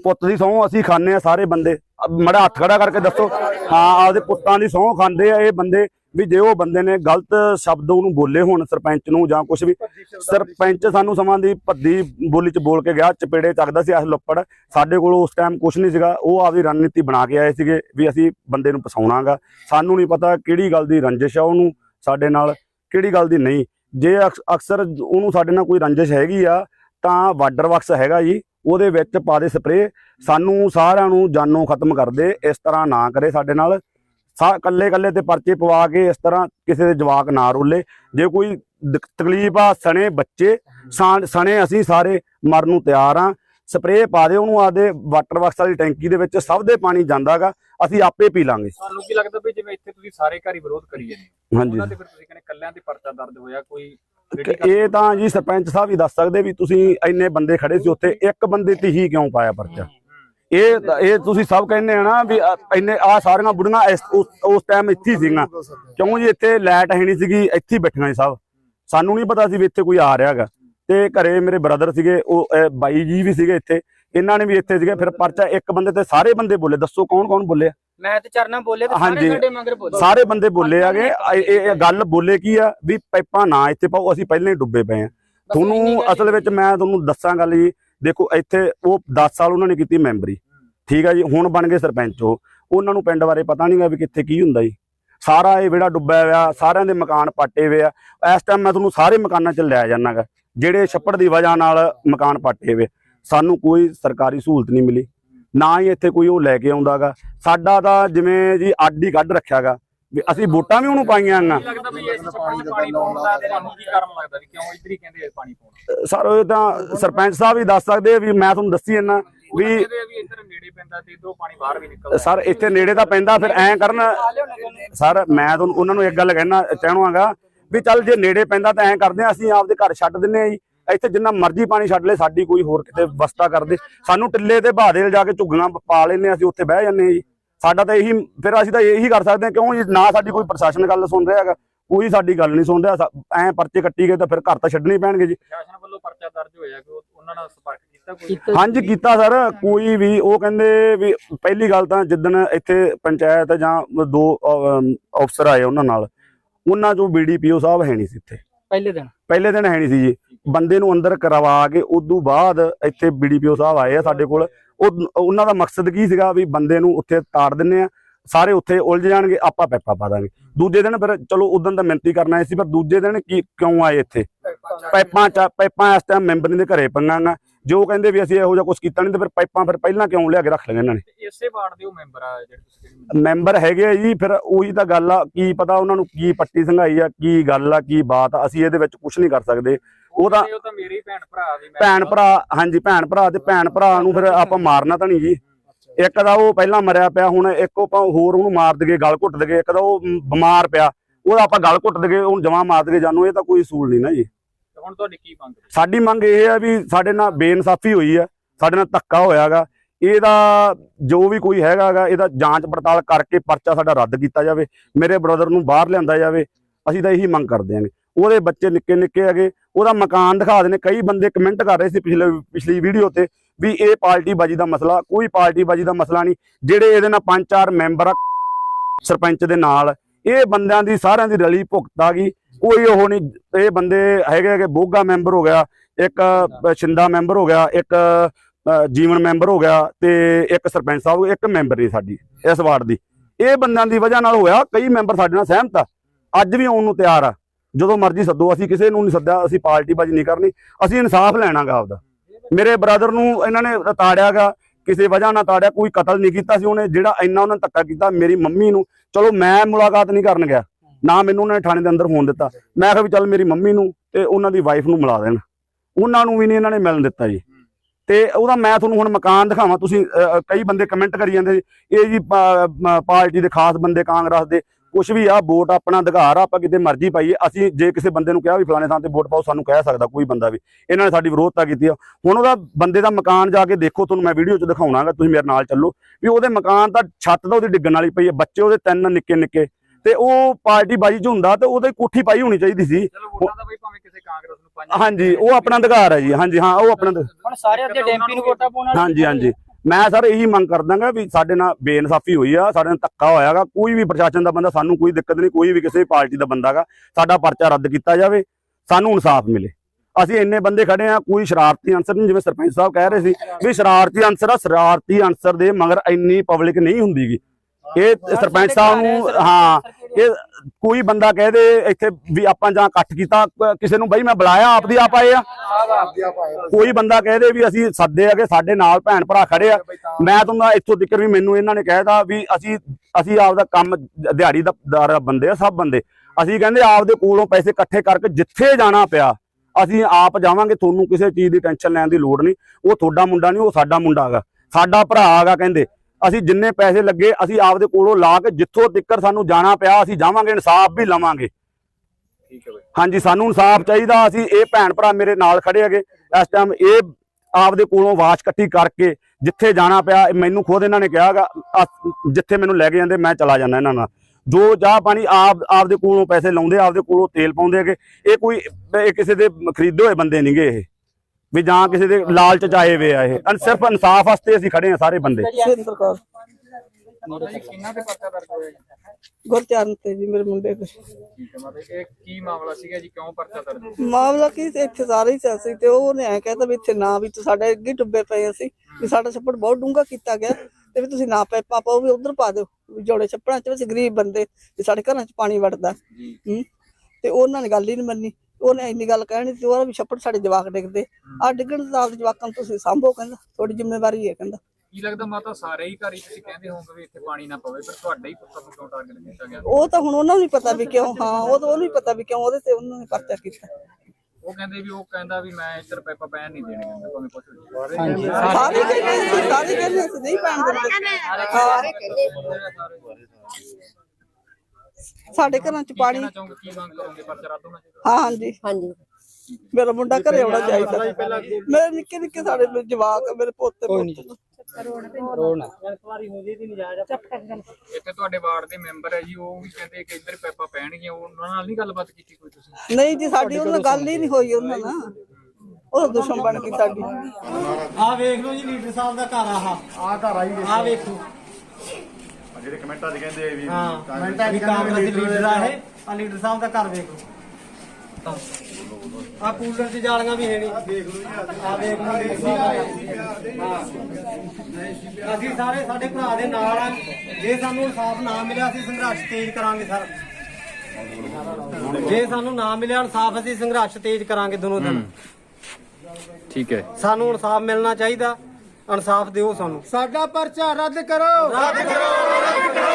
ਪੁੱਤ ਦੀ ਸਹੁੰ ਅਸੀਂ ਖਾਂਦੇ ਆ ਸਾਰੇ ਬੰਦੇ। ਮੜਾ ਹੱਥ ਖੜਾ ਕਰਕੇ ਦੱਸੋ। ਹਾਂ, ਆਪਦੇ ਪੁੱਤਾਂ ਦੀ ਸਹੁੰ ਖਾਂਦੇ ਆ ਇਹ ਬੰਦੇ। ਵੀ ਜੇ ਉਹ ਬੰਦੇ ਨੇ ਗਲਤ ਸ਼ਬਦ ਉਹਨੂੰ ਬੋਲੇ ਹੋਣ ਸਰਪੰਚ ਨੂੰ ਜਾਂ ਕੁਝ ਵੀ ਸਰਪੰਚ ਸਾਨੂੰ ਸਮਾਂ ਦੀ ਭੱਦੀ ਬੋਲੀ ਚ ਬੋਲ ਕੇ ਗਿਆ ਚਪੇੜੇ ਚੱਕਦਾ ਸੀ ਇਸ ਲੱਪੜ। ਸਾਡੇ ਕੋਲ ਉਸ ਟਾਈਮ ਕੁਝ ਨਹੀਂ ਸੀਗਾ ਉਹ ਆਪਦੀ ਰਣਨੀਤੀ ਬਣਾ ਕੇ ਆਏ ਸੀਗੇ ਵੀ ਅਸੀਂ ਬੰਦੇ ਨੂੰ ਫਸਾਉਣਾਗਾ। ਸਾਨੂੰ ਨਹੀਂ ਪਤਾ ਕਿਹੜੀ ਗੱਲ ਦੀ ਰੰਜਿਸ਼ ਆ ਉਹਨੂੰ ਸਾਡੇ ਨਾਲ ਕਿਹੜੀ ਗੱਲ ਦੀ ਨਹੀਂ। ਜੇ ਅਕਸ- ਅਕਸਰ ਉਹਨੂੰ ਸਾਡੇ ਨਾਲ ਕੋਈ ਰੰਜਿਸ਼ ਹੈਗੀ ਆ ਤਾਂ ਵਾਟਰ ਵਕਸ ਹੈਗਾ ਜੀ ਉਹਦੇ ਵਿੱਚ ਪਾ ਦੇ ਸਪਰੇ ਸਾਨੂੰ ਸਾਰਿਆਂ ਨੂੰ ਜਾਨੋਂ ਖਤਮ ਕਰ ਦੇ ਇਸ ਤਰ੍ਹਾਂ ਨਾ ਕਰੇ ਸਾਡੇ ਨਾਲ। ਕੱਲੇ ਕੱਲੇ ਤੇ ਪਰਚੇ ਪਵਾ ਕੇ ਇਸ ਤਰ੍ਹਾਂ ਕਿਸੇ ਦੇ ਜਵਾਕ ਨਾ ਰੋਲੇ। ਜੇ ਕੋਈ ਤਕਲੀਫ ਆ ਸਣੇ ਬੱਚੇ ਸਣੇ ਅਸੀਂ ਸਾਰੇ ਮਰਨ ਨੂੰ ਤਿਆਰ ਆ। ਸਪਰੇਅ ਪਾ ਦੇ ਉਹਨੂੰ ਆਦੇ ਵਾਟਰ ਵਕਸ ਵਾਲੀ ਟੈਂਕੀ ਦੇ ਵਿੱਚ ਸਭ ਦੇ ਪਾਣੀ ਜਾਂਦਾਗਾ ਅਸੀਂ ਆਪੇ ਪੀ ਲਾਂਗੇ। ਤੁਹਾਨੂੰ ਕੀ ਲੱਗਦਾ ਵੀ ਜਿਵੇਂ ਇੱਥੇ ਤੁਸੀਂ ਸਾਰੇ ਘਰ ਹੀ ਵਿਰੋਧ ਕਰੀ ਜਾਂਦੇ ਹਾਂਜੀ। ਉਹਨਾਂ ਤੇ ਫਿਰ ਤੁਸੀਂ ਕਹਿੰਦੇ ਕੱਲਿਆਂ ਤੇ ਪਰਚਾ ਦਰਜ ਹੋਇਆ ਕੋਈ ਇਹ ਤਾਂ ਜੀ ਸਰਪੰਚ ਸਾਹਿਬ ਹੀ ਦੱਸ ਸਕਦੇ ਵੀ ਤੁਸੀਂ ਇੰਨੇ ਬੰਦੇ ਖੜੇ ਸੀ ਉੱਥੇ ਇੱਕ ਬੰਦੇ ਤੇ ਹੀ ਕਿਉਂ ਪਾਇਆ ਪਰਚਾ? ਇਹ ਇਹ ਤੁਸੀਂ ਸਭ ਕਹਿੰਦੇ ਆ ਨਾ ਵੀ ਇੰਨੇ ਆ ਸਾਰੀਆਂ ਬੁੜੀਆਂ ਉਸ- ਟਾਈਮ ਇੱਥੇ ਸੀਗੀਆਂ। ਕਿਉਂ ਜੀ ਇੱਥੇ ਲਾਈਟ ਹੈ ਨਹੀਂ ਸੀਗੀ ਇੱਥੇ ਬੈਠੀਆਂ ਸੀ ਸਭ। ਸਾਨੂੰ ਨਹੀਂ ਪਤਾ ਸੀ ਵੀ ਇੱਥੇ ਕੋਈ ਆ ਰਿਹਾ ਹੈਗਾ। ਤੇ ਘਰੇ ਮੇਰੇ ਬ੍ਰਦਰ ਸੀਗੇ ਉਹ ਬਾਈ ਜੀ ਵੀ ਸੀਗੇ ਇੱਥੇ। ਇਹਨਾਂ ਨੇ ਵੀ ਇੱਥੇ ਸੀਗੇ ਫਿਰ ਪਰਚਾ ਇੱਕ ਬੰਦੇ ਤੇ ਸਾਰੇ ਬੰਦੇ ਬੋਲੇ। ਦੱਸੋ ਕੌਣ ਕੌਣ ਬੋਲੇ ਮੈਂ ਤੇ ਚਰਨਾ ਬੋਲੇ ਤੇ। ਸਾਰੇ ਸਾਡੇ ਮਗਰ ਬੋਲੇ। ਸਾਰੇ ਬੰਦੇ ਬੋਲੇ ਆਗੇ ਇਹ ਇਹ ਗੱਲ ਬੋਲੇ ਕੀ ਆ ਵੀ ਪਾਈਪਾਂ ਨਾ ਇੱਥੇ ਪਾਓ ਅਸੀਂ ਪਹਿਲਾਂ ਹੀ ਡੁੱਬੇ ਪਏ ਆ। ਤੁਹਾਨੂੰ ਅਸਲ ਵਿੱਚ ਮੈਂ ਤੁਹਾਨੂੰ ਦੱਸਾਂ ਗੱਲ ਜੀ ਦੇਖੋ ਇੱਥੇ ਉਹ 10 ਸਾਲ ਉਹਨਾਂ ਨੇ ਕੀਤੀ ਮੈਂਬਰੀ। ਠੀਕ ਆ ਜੀ, ਹੁਣ ਬਣ ਗਏ ਸਰਪੰਚ ਉਹ। ਉਹਨਾਂ ਨੂੰ ਪਿੰਡ ਬਾਰੇ ਪਤਾ ਨਹੀਂਗਾ ਵੀ ਕਿੱਥੇ ਕੀ ਹੁੰਦਾ ਜੀ। ਸਾਰਾ ਇਹ ਵਿਹੜਾ ਡੁੱਬਿਆ ਹੋਇਆ, ਸਾਰਿਆਂ ਦੇ ਮਕਾਨ ਪਾਟੇ ਹੋਏ ਆ। ਇਸ ਟਾਈਮ ਮੈਂ ਤੁਹਾਨੂੰ ਸਾਰੇ ਮਕਾਨਾਂ 'ਚ ਲੈ ਜਾਣਾਗਾ ਜਿਹੜੇ ਛੱਪੜ ਦੀ ਵਜ੍ਹਾ ਨਾਲ ਮਕਾਨ ਪਾਟੇ ਹੋਏ। ਸਾਨੂੰ ਕੋਈ ਸਰਕਾਰੀ ਸਹੂਲਤ ਨਹੀਂ ਮਿਲੀ। ਨਾ ਹੀ ਇੱਥੇ ਕੋਈ ਉਹ ਲੈ ਕੇ ਆਉਂਦਾਗਾ। ਸਾਡਾ ਤਾਂ ਜਿਵੇਂ ਜੀ ਅੱਡ ਹੀ ਕੱਢ ਰੱਖਿਆਗਾ। ਵੀ ਅਸੀਂ ਵੋਟਾਂ ਵੀ ਉਹਨੂੰ ਪਾਈਆਂ ਗਾ ਕੀ ਲੱਗਦਾ ਵੀ ਇਸ ਛੱਪੜ 'ਚ ਪਾਣੀ ਪਾਉਣ ਦਾ ਤੁਹਾਨੂੰ ਕੀ ਕਾਰਨ ਲੱਗਦਾ ਵੀ ਕਿਉਂ ਇੱਧਰ ਹੀ ਕਹਿੰਦੇ ਆ ਪਾਣੀ ਪਾਉਣਾ? ਸਰ ਇਹ ਤਾਂ ਸਰਪੰਚ ਸਾਹਿਬ ਹੀ ਦੱਸ ਸਕਦੇ ਆ ਵੀ ਮੈਂ ਤੁਹਾਨੂੰ ਦੱਸੀ ਉਹ ਤਾਂ ਵੀ ਕਹਿੰਦੇ ਆ ਵੀ ਇੱਧਰ ਨੇੜੇ ਪੈਂਦਾ ਤੇ ਇਧਰੋਂ ਪਾਣੀ ਬਾਹਰ ਵੀ ਨਿਕਲਦਾ। ਸਰ ਇੱਥੇ ਨੇੜੇ ਤਾਂ ਪੈਂਦਾ ਫਿਰ ਐਂ ਕਰਨ ਸਰ ਮੈਂ ਤੁਹਾਨੂੰ ਉਹਨਾਂ ਨੂੰ ਇੱਕ ਗੱਲ ਕਹਿਣਾ ਚਾਹਣਾਗਾ ਵੀ ਚੱਲ ਜੇ ਨੇੜੇ ਪੈਂਦਾ ਤਾਂ ਐਂ ਕਰਦੇ ਆ ਅਸੀਂ ਆਪਦੇ ਘਰ ਛੱਡ ਦਿੰਨੇ ਆ ਜੀ। ਇੱਥੇ ਜਿੰਨਾ ਮਰਜ਼ੀ ਪਾਣੀ ਛੱਡ ਲੈ ਸਾਡੀ ਕੋਈ ਹੋਰ ਕਿਤੇ ਵਸਤਾ ਕਰਦੇ ਸਾਨੂੰ ਟਿੱਲੇ ਤੇ ਬਹਾਦੇ ਜਾ ਕੇ ਝੁੱਗੀਆਂ ਪਾ ਲੈਨੇ ਅਸੀਂ ਉੱਥੇ ਬਹਿ ਜਾਂਦੇ ਆ ਜੀ। ਸਾਡਾ ਤਾਂ ਇਹੀ ਫਿਰ ਅਸੀਂ ਤਾਂ ਇਹੀ ਕਰ ਸਕਦੇ ਹਾਂ ਕਿਉਂ ਜੀ ਨਾ ਸਾਡੀ ਕੋਈ ਪ੍ਰਸ਼ਾਸਨ ਗੱਲ ਸੁਣ ਰਿਹਾ ਹੈਗਾ ਕੋਈ ਸਾਡੀ ਗੱਲ ਨਹੀਂ ਸੁਣ ਰਿਹਾ ਐਂ ਪਰਚੇ ਕੱਟੀ ਗਏ ਤਾਂ ਫਿਰ ਘਰ ਤਾਂ ਛੱਡਣੇ ਪੈਣਗੇ ਜੀ। ਪ੍ਰਸ਼ਾਸਨ ਵੱਲੋਂ ਪਰਚਾ ਦਰਜ ਹੋਇਆ ਕਿ ਉਹ- ਉਹਨਾਂ ਨਾਲ ਸੰਪਰਕ ਕੀਤਾ ਕੋਈ? ਹਾਂਜੀ ਕੀਤਾ ਸਰ ਕੋਈ ਵੀ ਉਹ ਕਹਿੰਦੇ ਵੀ ਪਹਿਲੀ ਗੱਲ ਤਾਂ ਜਿੱਦਣ ਇੱਥੇ ਪੰਚਾਇਤ ਜਾਂ ਦੋ ਅਫਸਰ ਆਏ ਉਹਨਾਂ ਨਾਲ ਉਹਨਾਂ ਚੋਂ ਬੀਡੀਪੀਓ ਸਾਹਿਬ ਹੈ ਨਹੀਂ ਸੀ ਇੱਥੇ। ਪਹਿਲੇ ਦਿਨ। ਪਹਿਲੇ ਦਿਨ ਹੈ ਨਹੀਂ ਸੀ ਜੀ। ਬੰਦੇ ਨੂੰ ਅੰਦਰ ਕਰਵਾ ਕੇ ਉਦੋਂ ਬਾਅਦ ਇੱਥੇ ਬੀਡੀਪੀਓ ਸਾਹਿਬ ਆਏ ਆ ਸਾਡੇ ਕੋਲ ਉਹ ਉਹਨਾਂ ਦਾ ਮਕਸਦ ਕੀ ਸੀਗਾ ਵੀ ਬੰਦੇ ਨੂੰ ਉੱਥੇ ਤਾੜ ਦਿੰਨੇ ਆ ਸਾਰੇ ਉੱਥੇ ਉਲਝ ਜਾਣਗੇ ਆਪਾਂ ਪੈਪਾ ਪਾ ਦਾਂਗੇ। ਦੂਜੇ ਦਿਨ ਫਿਰ ਚਲੋ ਉਦੋਂ ਤਾਂ ਮਿਹਨਤੀ ਕਰਨਾ ਆਏ ਸੀ ਪਰ ਦੂਜੇ ਦਿਨ ਕੀ ਕਿਉਂ ਆਏ ਇੱਥੇ? ਪਾਈਪਾਂ ਚ ਪਾਈਪਾਂ ਇਸ ਟਾਈਮ ਮੈਂਬਰ ਦੇ ਘਰੇ ਪੰਗਾਂ ਗਾ। ਜੋ ਕਹਿੰਦੇ ਵੀ ਅਸੀਂ ਇਹੋ ਜਿਹਾ ਕੁਝ ਕੀਤਾ ਨਹੀਂ ਤੇ ਫਿਰ ਪਾਈਪਾਂ ਫਿਰ ਪਹਿਲਾਂ ਕਿਉਂ ਲਿਆ ਕੇ ਰੱਖ ਲਈਆਂ ਇਹਨਾਂ ਨੇ? ਇਸੇ ਵਾਰਡ ਦੇ ਉਹ ਮੈਂਬਰ ਆ ਜਿਹੜੇ ਤੁਸੀਂ ਜਿਹੜੀ ਮੈਂਬਰ ਹੈਗੇ ਆ ਜੀ ਫਿਰ ਉਹੀ ਤਾਂ ਗੱਲ ਆ ਕੀ ਪਤਾ ਉਹਨਾਂ ਨੂੰ ਕੀ ਪੱਟੀ ਸੰਘਾਈ ਆ ਕੀ ਗੱਲ ਆ ਕੀ ਬਾਤ ਆ ਅਸੀਂ ਇਹਦੇ ਵਿੱਚ ਕੁਝ ਨਹੀਂ ਕਰ ਸਕਦੇ। ਉਹ ਤਾਂ ਕਹਿੰਦੇ ਉਹ ਤਾਂ ਮੇਰੇ ਹੀ ਭੈਣ ਭਰਾ ਭੈਣ ਹਾਂਜੀ ਭੈਣ ਭਰਾ ਤੇ ਭੈਣ ਭਰਾ ਨੂੰ ਫਿਰ ਆਪਾਂ ਮਾਰਨਾ ਤਾਂ ਨਹੀਂ ਜੀ। ਇੱਕ ਦਾ ਉਹ ਪਹਿਲਾਂ ਮਰਿਆ ਪਿਆ ਹੁਣ ਇੱਕ ਆਪਾਂ ਹੋਰ ਉਹਨੂੰ ਮਾਰ ਦਗੇ ਗਲ ਘੁੱਟ ਦਗੇ ਇੱਕ ਦਾ ਉਹ ਬਿਮਾਰ ਪਿਆ। ਉਹਦਾ ਆਪਾਂ ਗਲ ਘੁੱਟ ਦਗੇ ਉਹਨੂੰ ਜਮਾ ਮਾਰ ਦਗੇ ਜਾਨੂੰ ਇਹ ਤਾਂ ਕੋਈ ਅਸੂਲ ਨਹੀਂ ਨਾ ਜੀ। ਹੁਣ ਤੁਹਾਡੀ ਕੀ ਮੰਗ? ਸਾਡੀ ਮੰਗ ਇਹ ਹੈ ਵੀ ਸਾਡੇ ਨਾਲ ਬੇਇਨਸਾਫੀ ਹੋਈ ਹੈ ਸਾਡੇ ਨਾਲ ਧੱਕਾ ਹੋਇਆਗਾ ਇਹਦਾ ਜੋ ਵੀ ਕੋਈ ਹੈਗਾਗਾ ਇਹਦਾ ਜਾਂਚ ਪੜਤਾਲ ਕਰਕੇ ਪਰਚਾ ਸਾਡਾ ਰੱਦ ਕੀਤਾ ਜਾਵੇ ਮੇਰੇ ਬ੍ਰਦਰ ਨੂੰ ਬਾਹਰ ਲਿਆਂਦਾ ਜਾਵੇ। ਅਸੀਂ ਤਾਂ ਇਹੀ ਮੰਗ ਕਰਦੇ ਆਂਗੇ ਉਹਦੇ ਬੱਚੇ ਨਿੱਕੇ ਨਿੱਕੇ ਹੈਗੇ, ਉਹਦਾ ਮਕਾਨ ਦਿਖਾ ਦੇਣੇ ਕਈ ਬੰਦੇ ਕਮੈਂਟ ਕਰ ਰਹੇ ਸੀ ਪਿਛਲੇ, ਪਿਛਲੀ ਵੀਡੀਓ ਤੇ ਵੀ ਇਹ ਪਾਰਟੀ ਬਾਜੀ ਦਾ ਮਸਲਾ, ਕੋਈ ਪਾਰਟੀ ਬਾਜੀ ਦਾ ਮਸਲਾ ਨਹੀਂ, ਜਿਹੜੇ ਇਹਦੇ ਨਾਲ ਪੰਜ ਚਾਰ ਮੈਂਬਰ ਆ ਸਰਪੰਚ ਦੇ ਨਾਲ, ਇਹ ਬੰਦਿਆਂ ਦੀ ਸਾਰਿਆਂ ਦੀ ਰਲੀ ਭੁਗਤ ਆ ਗਈ, ਕੋਈ ਉਹ ਨਹੀਂ, ਇਹ ਬੰਦੇ ਹੈਗੇ ਹੈਗੇ, ਬੋਗਾ ਮੈਂਬਰ ਹੋ ਗਿਆ, ਇੱਕ ਸ਼ਿੰਦਾ ਮੈਂਬਰ ਹੋ ਗਿਆ, ਇੱਕ ਜੀਵਨ ਮੈਂਬਰ ਹੋ ਗਿਆ ਤੇ ਇੱਕ ਸਰਪੰਚ ਸਾਹਿਬ, ਇੱਕ ਮੈਂਬਰ ਨਹੀਂ ਸਾਡੀ ਇਸ ਵਾਰਡ ਦੀ। ਇਹ ਬੰਦਿਆਂ ਦੀ ਵਜ੍ਹਾ ਨਾਲ ਹੋਇਆ, ਕਈ ਮੈਂਬਰ ਸਾਡੇ ਨਾਲ ਸਹਿਮਤ ਆ, ਅੱਜ ਵੀ ਆਉਣ ਨੂੰ ਤਿਆਰ ਆ। ਜਦੋਂ ਮਰਜ਼ੀ ਸੱਦੋ ਅਸੀਂ ਕਿਸੇ ਨੂੰ ਨਹੀਂ ਸੱਦਿਆ ਅਸੀਂ ਪਾਰਟੀ ਨਹੀਂ ਕਰਨੀ ਅਸੀਂ ਇਨਸਾਫ ਲੈਣਾਗਾ ਆਪਦਾ। ਮੇਰੇ ਬ੍ਰਦਰ ਨੂੰ ਇਹਨਾਂ ਨੇ ਤਾੜਿਆਗਾ ਕਿਸੇ ਵਜ੍ਹਾ ਨਾਲ ਤਾੜਿਆ ਕੋਈ ਕਤਲ ਨਹੀਂ ਕੀਤਾ ਸੀ ਉਹਨੇ ਜਿਹੜਾ ਇੰਨਾ ਉਹਨਾਂ ਨੇ ਧੱਕਾ ਕੀਤਾ ਮੇਰੀ ਮੰਮੀ ਨੂੰ। ਚਲੋ ਮੈਂ ਮੁਲਾਕਾਤ ਨਹੀਂ ਕਰਨ ਗਿਆ ਨਾ ਮੈਨੂੰ ਉਹਨਾਂ ਨੇ ਥਾਣੇ ਦੇ ਅੰਦਰ ਫੋਨ ਦਿੱਤਾ। ਮੈਂ ਕਿਹਾ ਵੀ ਚੱਲ ਮੇਰੀ ਮੰਮੀ ਨੂੰ ਤੇ ਉਹਨਾਂ ਦੀ ਵਾਈਫ ਨੂੰ ਮਿਲਾ ਦੇਣ। ਉਹਨਾਂ ਨੂੰ ਵੀ ਨਹੀਂ ਇਹਨਾਂ ਨੇ ਮਿਲਣ ਦਿੱਤਾ ਜੀ। ਤੇ ਉਹਦਾ ਮੈਂ ਤੁਹਾਨੂੰ ਹੁਣ ਮਕਾਨ ਦਿਖਾਵਾਂ ਤੁਸੀਂ ਕਈ ਬੰਦੇ ਕਮੈਂਟ ਕਰੀ ਜਾਂਦੇ ਜੀ, ਇਹ ਜੀ ਪਾਰਟੀ ਦੇ ਖਾਸ ਬੰਦੇ ਕਾਂਗਰਸ ਦੇ ਕੁਝ ਵੀ ਆ ਵੋਟ ਆਪਣਾ ਅਧਿਕਾਰ ਆ ਆਪਾਂ ਕਿਤੇ ਮਰਜ਼ੀ ਪਾਈਏ। ਅਸੀਂ ਜੇ ਕਿਸੇ ਬੰਦੇ ਨੂੰ ਕਿਹਾ ਵੀ ਫਲਾਣੇ ਥਾਂ ਤੇ ਵੋਟ ਪਾਓ ਸਾਨੂੰ ਕਹਿ ਸਕਦਾ ਕੋਈ ਬੰਦਾ ਵੀ। ਇਹਨਾਂ ਨੇ ਸਾਡੀ ਵਿਰੋਧਤਾ ਕੀਤੀ ਆ। ਹੁਣ ਉਹਦਾ ਬੰਦੇ ਦਾ ਮਕਾਨ ਜਾ ਕੇ ਦੇਖੋ ਤੁਹਾਨੂੰ ਮੈਂ ਵੀਡੀਓ 'ਚ ਦਿਖਾਉਣਾਗਾ ਤੁਸੀਂ ਮੇਰੇ ਨਾਲ ਚੱਲੋ। ਵੀ ਉਹਦੇ ਮਕਾਨ ਤਾਂ ਛੱਤ ਤਾਂ ਉਹਦੀ ਡਿੱਗਣ ਵਾਲੀ ਪਈ ਹੈ ਬੱਚੇ ਉਹਦੇ ਤਿੰਨ ਨਿੱਕੇ ਨਿੱਕੇ ਤੇ ਉਹ ਪਾਰਟੀ ਬਾਜੀ 'ਚ ਹੁੰਦਾ ਤੇ ਉਹਦੇ ਕੋਠੀ ਪਾਈ ਹੋਣੀ ਚਾਹੀਦੀ ਸੀ। ਚਲੋ ਵੋਟਾਂ ਦਾ ਬਈ ਭਾਵੇਂ ਕਿਸੇ ਕਾਂਗਰਸ ਨੂੰ ਪੰਜ ਹਾਂਜੀ ਉਹ ਆਪਣਾ ਅਧਿਕਾਰ ਹੈ ਜੀ। ਹਾਂਜੀ ਹਾਂ ਉਹ ਆਪਣਾ ਅਧਿ- ਹੁਣ ਸਾਰੇ ਅੱਗੇ ਡੈਂਪੀ ਨੂੰ ਵੋਟਾਂ ਪਾਉਣ ਵਾਲੇ ਹਾਂਜੀ ਹਾਂਜੀ। ਮੈਂ ਸਰ ਇਹੀ ਮੰਗ ਕਰਦਾਗਾ ਵੀ ਸਾਡੇ ਨਾਲ ਬੇਇਨਸਾਫੀ ਹੋਈ ਆ, ਸਾਡੇ ਨਾਲ ਧੱਕਾ ਹੋਇਆਗਾ ਕੋਈ ਵੀ ਪ੍ਰਸ਼ਾਸਨ ਦਾ ਬੰਦਾ ਸਾਨੂੰ ਕੋਈ ਦਿੱਕਤ ਨਹੀਂ, ਕੋਈ ਵੀ ਕਿਸੇ ਪਾਰਟੀ ਦਾ ਬੰਦਾਗਾ ਸਾਡਾ ਪਰਚਾ ਰੱਦ ਕੀਤਾ ਜਾਵੇ, ਸਾਨੂੰ ਇਨਸਾਫ ਮਿਲੇ। ਅਸੀਂ ਇੰਨੇ ਬੰਦੇ ਖੜੇ ਆ, ਕੋਈ ਸ਼ਰਾਰਤੀ ਅਨਸਰ ਨਹੀਂ, ਜਿਵੇਂ ਸਰਪੰਚ ਸਾਹਿਬ ਕਹਿ ਰਹੇ ਸੀ ਵੀ ਸ਼ਰਾਰਤੀ ਅਨਸਰ ਆ, ਸ਼ਰਾਰਤੀ ਅਨਸਰ ਦੇ ਮਗਰ ਇੰਨੀ ਪਬਲਿਕ ਨਹੀਂ ਹੁੰਦੀਗੀ ਇਹ ਸਰਪੰਚ ਸਾਹਿਬ ਨੂੰ ਹਾਂ ਇਹ ਕੋਈ ਬੰਦਾ ਕਹਿ ਦੇ ਇੱਥੇ ਵੀ ਆਪਾਂ ਜਾਂ ਇਕੱਠ ਕੀਤਾ ਕਿਸੇ ਨੂੰ ਬਈ ਮੈਂ ਬੁਲਾਇਆ ਆਪਦੀ ਆਪ ਆਏ ਆ। ਕੋਈ ਬੰਦਾ ਕਹਿ ਦੇ ਵੀ ਅਸੀਂ ਸੱਦੇ ਹੈਗੇ ਸਾਡੇ ਨਾਲ ਭੈਣ ਭਰਾ ਖੜੇ ਆ। ਮੈਂ ਤੁਹਾਨੂੰ ਇੱਥੋਂ ਤੱਕ ਵੀ ਮੈਨੂੰ ਇਹਨਾਂ ਨੇ ਕਹਿਤਾ ਵੀ ਅਸੀਂ ਅਸੀਂ ਆਪਦਾ ਕੰਮ ਦਿਹਾੜੀ ਦਾ ਬੰਦੇ ਆ ਸਭ ਬੰਦੇ। ਅਸੀਂ ਕਹਿੰਦੇ ਆਪਦੇ ਕੋਲੋਂ ਪੈਸੇ ਇਕੱਠੇ ਕਰਕੇ ਜਿੱਥੇ ਜਾਣਾ ਪਿਆ ਅਸੀਂ ਆਪ ਜਾਵਾਂਗੇ ਤੁਹਾਨੂੰ ਕਿਸੇ ਚੀਜ਼ ਦੀ ਟੈਨਸ਼ਨ ਲੈਣ ਦੀ ਲੋੜ ਨਹੀਂ। ਉਹ ਤੁਹਾਡਾ ਮੁੰਡਾ ਨਹੀਂ ਉਹ ਸਾਡਾ ਮੁੰਡਾ ਹੈਗਾ। ਸਾਡਾ ਭਰਾ ਹੈਗਾ ਕਹਿੰਦੇ। ਅਸੀਂ ਜਿੰਨੇ ਪੈਸੇ ਲੱਗੇ ਅਸੀਂ ਆਪਦੇ ਕੋਲੋਂ ਲਾ ਕੇ ਜਿੱਥੋਂ ਤੱਕ ਸਾਨੂੰ ਜਾਣਾ ਪਿਆ ਅਸੀਂ ਜਾਵਾਂਗੇ ਇਨਸਾਫ ਵੀ ਲਵਾਂਗੇ। ਠੀਕ ਹੈ ਬਾਈ। ਹਾਂਜੀ ਸਾਨੂੰ ਇਨਸਾਫ ਚਾਹੀਦਾ ਅਸੀਂ ਇਹ ਭੈਣ ਭਰਾ ਮੇਰੇ ਨਾਲ ਖੜੇ ਹੈਗੇ। ਇਸ ਟਾਈਮ ਇਹ ਆਪਦੇ ਕੋਲੋਂ ਵਾਸ਼ ਇਕੱਠੀ ਕਰਕੇ ਜਿੱਥੇ ਜਾਣਾ ਪਿਆ ਮੈਨੂੰ ਖੁਦ ਇਹਨਾਂ ਨੇ ਕਿਹਾਗਾ ਜਿੱਥੇ ਮੈਨੂੰ ਲੈ ਕੇ ਜਾਂਦੇ ਮੈਂ ਚਲਾ ਜਾਂਦਾ ਇਹਨਾਂ ਨਾਲ। ਜੋ ਚਾਹ ਪਾਣੀ ਆਪ ਆਪਦੇ ਕੋਲੋਂ ਪੈਸੇ ਲਾਉਂਦੇ ਆਪਦੇ ਕੋਲੋਂ ਤੇਲ ਪਾਉਂਦੇ ਹੈਗੇ ਇਹ ਕੋਈ ਕਿਸੇ ਦੇ ਖਰੀਦੇ ਹੋਏ ਬੰਦੇ ਨਹੀਂਗੇ ਇਹ। ਵੀ ਜਾਂ ਕਿਸੇ ਦੇ ਲਾਲਚ ਚ ਆਏ ਵੇ ਆ ਇਹ। ਅਨ ਸਿਰਫ ਇਨਸਾਫ ਵਾਸਤੇ ਅਸੀਂ ਖੜੇ ਆ ਸਾਰੇ ਬੰਦੇ। ਸਿੰਦਰ ਕੌਰ ਕਿੰਨਾ ਤੇ ਪਰਚਾ ਦਰਜ ਹੋਇਆ ਗੁਰਚਰਨ ਤੇ ਜੀ ਮੇਰੇ ਮੁੰਡੇ ਤੇ ਇਹ ਕੀ ਮਾਮਲਾ ਸੀਗਾ ਜੀ ਕਿਉਂ ਪਰਚਾ ਦਰਜ ਮਾਮਲਾ ਕੀ ਸੀ, ਇੱਥੇ ਸਾਰੇ ਹੀ ਸਿਆਸੀ ਤੇ ਉਹਨੇ ਐ ਕਹਿੰਦਾ ਵੀ ਇੱਥੇ ਨਾ ਵੀ ਤੂੰ ਸਾਡੇ ਅੱਗੇ ਡੁੱਬੇ ਪਏ ਅਸੀਂ ਵੀ ਸਾਡਾ ਛੱਪੜ ਬਹੁਤ ਡੂੰਘਾ ਕੀਤਾ ਗਿਆ ਤੇ ਵੀ ਤੁਸੀਂ ਨਾ ਪੈਪਾ ਪਾਓ ਵੀ ਉਧਰ ਪਾ ਦਿਓ ਵੀ ਜੋੜੇ ਛੱਪੜਾਂ 'ਚ ਅਸੀਂ ਗਰੀਬ ਬੰਦੇ ਵੀ ਸਾਡੇ ਘਰਾਂ 'ਚ ਪਾਣੀ ਵੜਦਾ। ਹੂੰ? ਤੇ ਉਹਨਾਂ ਨੇ ਗੱਲ ਹੀ ਨਹੀਂ ਮੰਨੀ। ਉਹਨੇ ਇੰਨੀ ਗੱਲ ਕਹਿਣੀ ਤੇ ਉਹਦਾ ਵੀ ਛੱਪੜ ਸਾਡੇ ਜਵਾਕ ਡਿੱਗਦੇ। ਆ ਡਿੱਗਣ ਦਾ ਜਵਾਕਾਂ ਨੂੰ ਤੁਸੀਂ ਸਾਂਭੋ ਕਹਿੰਦਾ ਤੁਹਾਡੀ ਜ਼ਿੰਮੇਵਾਰੀ ਹੈ ਕਹਿੰਦਾ। ਕੀ ਲੱਗਦਾ ਮਾਤਾ ਸਾਰੇ ਹੀ ਘਰ ਹੀ ਤੁਸੀਂ ਕਹਿੰਦੇ ਹੋਵੋਗੇ ਵੀ ਇੱਥੇ ਪਾਣੀ ਨਾ ਪਵੇ ਪਰ ਤੁਹਾਡੇ ਹੀ ਪੁੱਤਰ ਨੂੰ ਕਿਉਂ ਟਾਰਗੇਟ ਕੀਤਾ ਗਿਆ? ਉਹ ਤਾਂ ਹੁਣ ਉਹਨਾਂ ਨੂੰ ਨਹੀਂ ਪਤਾ ਵੀ ਕਿਉਂ ਹਾਂ ਉਹ ਤਾਂ ਉਹਨੂੰ ਹੀ ਪਤਾ ਵੀ ਕਿਉਂ ਉਹਦੇ ਤੇ ਉਹਨਾਂ ਨੇ ਪਰਚਾ ਕੀਤਾ। ਉਹ ਕਹਿੰਦੇ ਵੀ ਉਹ ਕਹਿੰਦਾ ਵੀ ਮੈਂ ਇੱਧਰ ਪੈਪਾ ਪੈਣ ਨਹੀਂ ਦੇਣੇ ਕਹਿੰਦਾ ਭਾਵੇਂ ਜਾਵੇ ਹਾਂਜੀ ਸਾਰੇ ਕਹਿੰਦੇ ਸੀ ਸਾਰੇ ਕਹਿੰਦੇ ਸੀ ਨਹੀਂ ਪੈਣ ਦਿੰਦੇ। ਹਾਂ। ਸਾਡੇ ਘਰਾਂ ਚ ਪਾਣੀ ਕਹਿਣਾ ਚਾਹੋਗੇ? ਕੀ ਮੰਗ ਕਰੋਗੇ? ਪਰਚਾ ਰੱਦ ਹੋਣਾ ਚਾਹੀਦਾ। ਹਾਂ ਹਾਂਜੀ। ਹਾਂਜੀ। ਮੇਰਾ ਮੁੰਡਾ ਘਰੇ ਆਉਣਾ ਚਾਹੀਦਾ। ਮੇਰੇ ਨਿੱਕੇ ਨਿੱਕੇ ਸਾਡੇ ਜਵਾਕ ਮੇਰੇ ਪੋਤੇ ਪੁੱਤ। ਇੱਥੇ ਤੁਹਾਡੇ ਵਾਰਡ ਦੇ ਮੈਂਬਰ ਹੈ ਜੀ ਉਹ ਵੀ ਕਹਿੰਦੇ ਕਿ ਇੱਧਰ ਪੈਪਾ ਪੈਣਗੀਆਂ ਉਹ ਉਹਨਾਂ ਨਾਲ ਨਹੀਂ ਗੱਲਬਾਤ ਕੀਤੀ ਕੋਈ ਤੁਸੀਂ? ਨਹੀਂ ਜੀ ਸਾਡੀ ਉਹਨਾਂ ਨਾਲ ਗੱਲ ਹੀ ਨਹੀਂ ਹੋਈ ਉਹਨਾਂ ਨਾਲ। ਉਹ ਦੁਸ਼ਮਣ ਬਣ ਗਈ ਸਾਡੀ। ਆ ਵੇਖ ਲਓ ਜੀ ਲੀਡਰ ਸਾਹਿਬ ਦਾ ਘਰ ਆਹ। ਆ ਘਰ ਆਈ ਆ ਵੇਖੋ। ਜਿਹੜੇ ਕਮੈਂਟਾਂ 'ਚ ਕਹਿੰਦੇ ਵੀ ਹਾਂ ਕਮੈਂਟਾਂ ਦੀ ਕਾਂਗਰਸੀ ਲੀਡਰ ਆ ਇਹ ਆ ਲੀਡਰ ਸਾਹਿਬ ਦਾ ਘਰ ਵੇਖ ਲਓ। ਆ ਕੂਲਰ ਦੀ ਜਾਲੀਆਂ ਵੀ ਹੈ ਨਹੀਂ ਆ ਵੇਖ ਲਓ ਜੀ ਆ ਵੇਖ ਲਓ। ਅਸੀਂ ਸਾਰੇ ਸਾਡੇ ਭਰਾ ਦੇ ਨਾਲ ਆ। ਜੇ ਸਾਨੂੰ ਇਨਸਾਫ ਨਾ ਮਿਲਿਆ ਅਸੀਂ ਸੰਘਰਸ਼ ਤੇਜ਼ ਕਰਾਂਗੇ ਸਰ। ਜੇ ਸਾਨੂੰ ਨਾ ਮਿਲਿਆ ਇਨਸਾਫ ਅਸੀਂ ਸੰਘਰਸ਼ ਤੇਜ਼ ਕਰਾਂਗੇ ਦੋਨੋਂ ਦਿਨ। ਠੀਕ ਹੈ। ਸਾਨੂੰ ਇਨਸਾਫ ਮਿਲਣਾ ਚਾਹੀਦਾ। ਇਨਸਾਫ ਦਿਓ ਸਾਨੂੰ। ਸਾਡਾ ਪਰਚਾ ਰੱਦ ਕਰੋ। ਰੱਦ ਕਰੋ।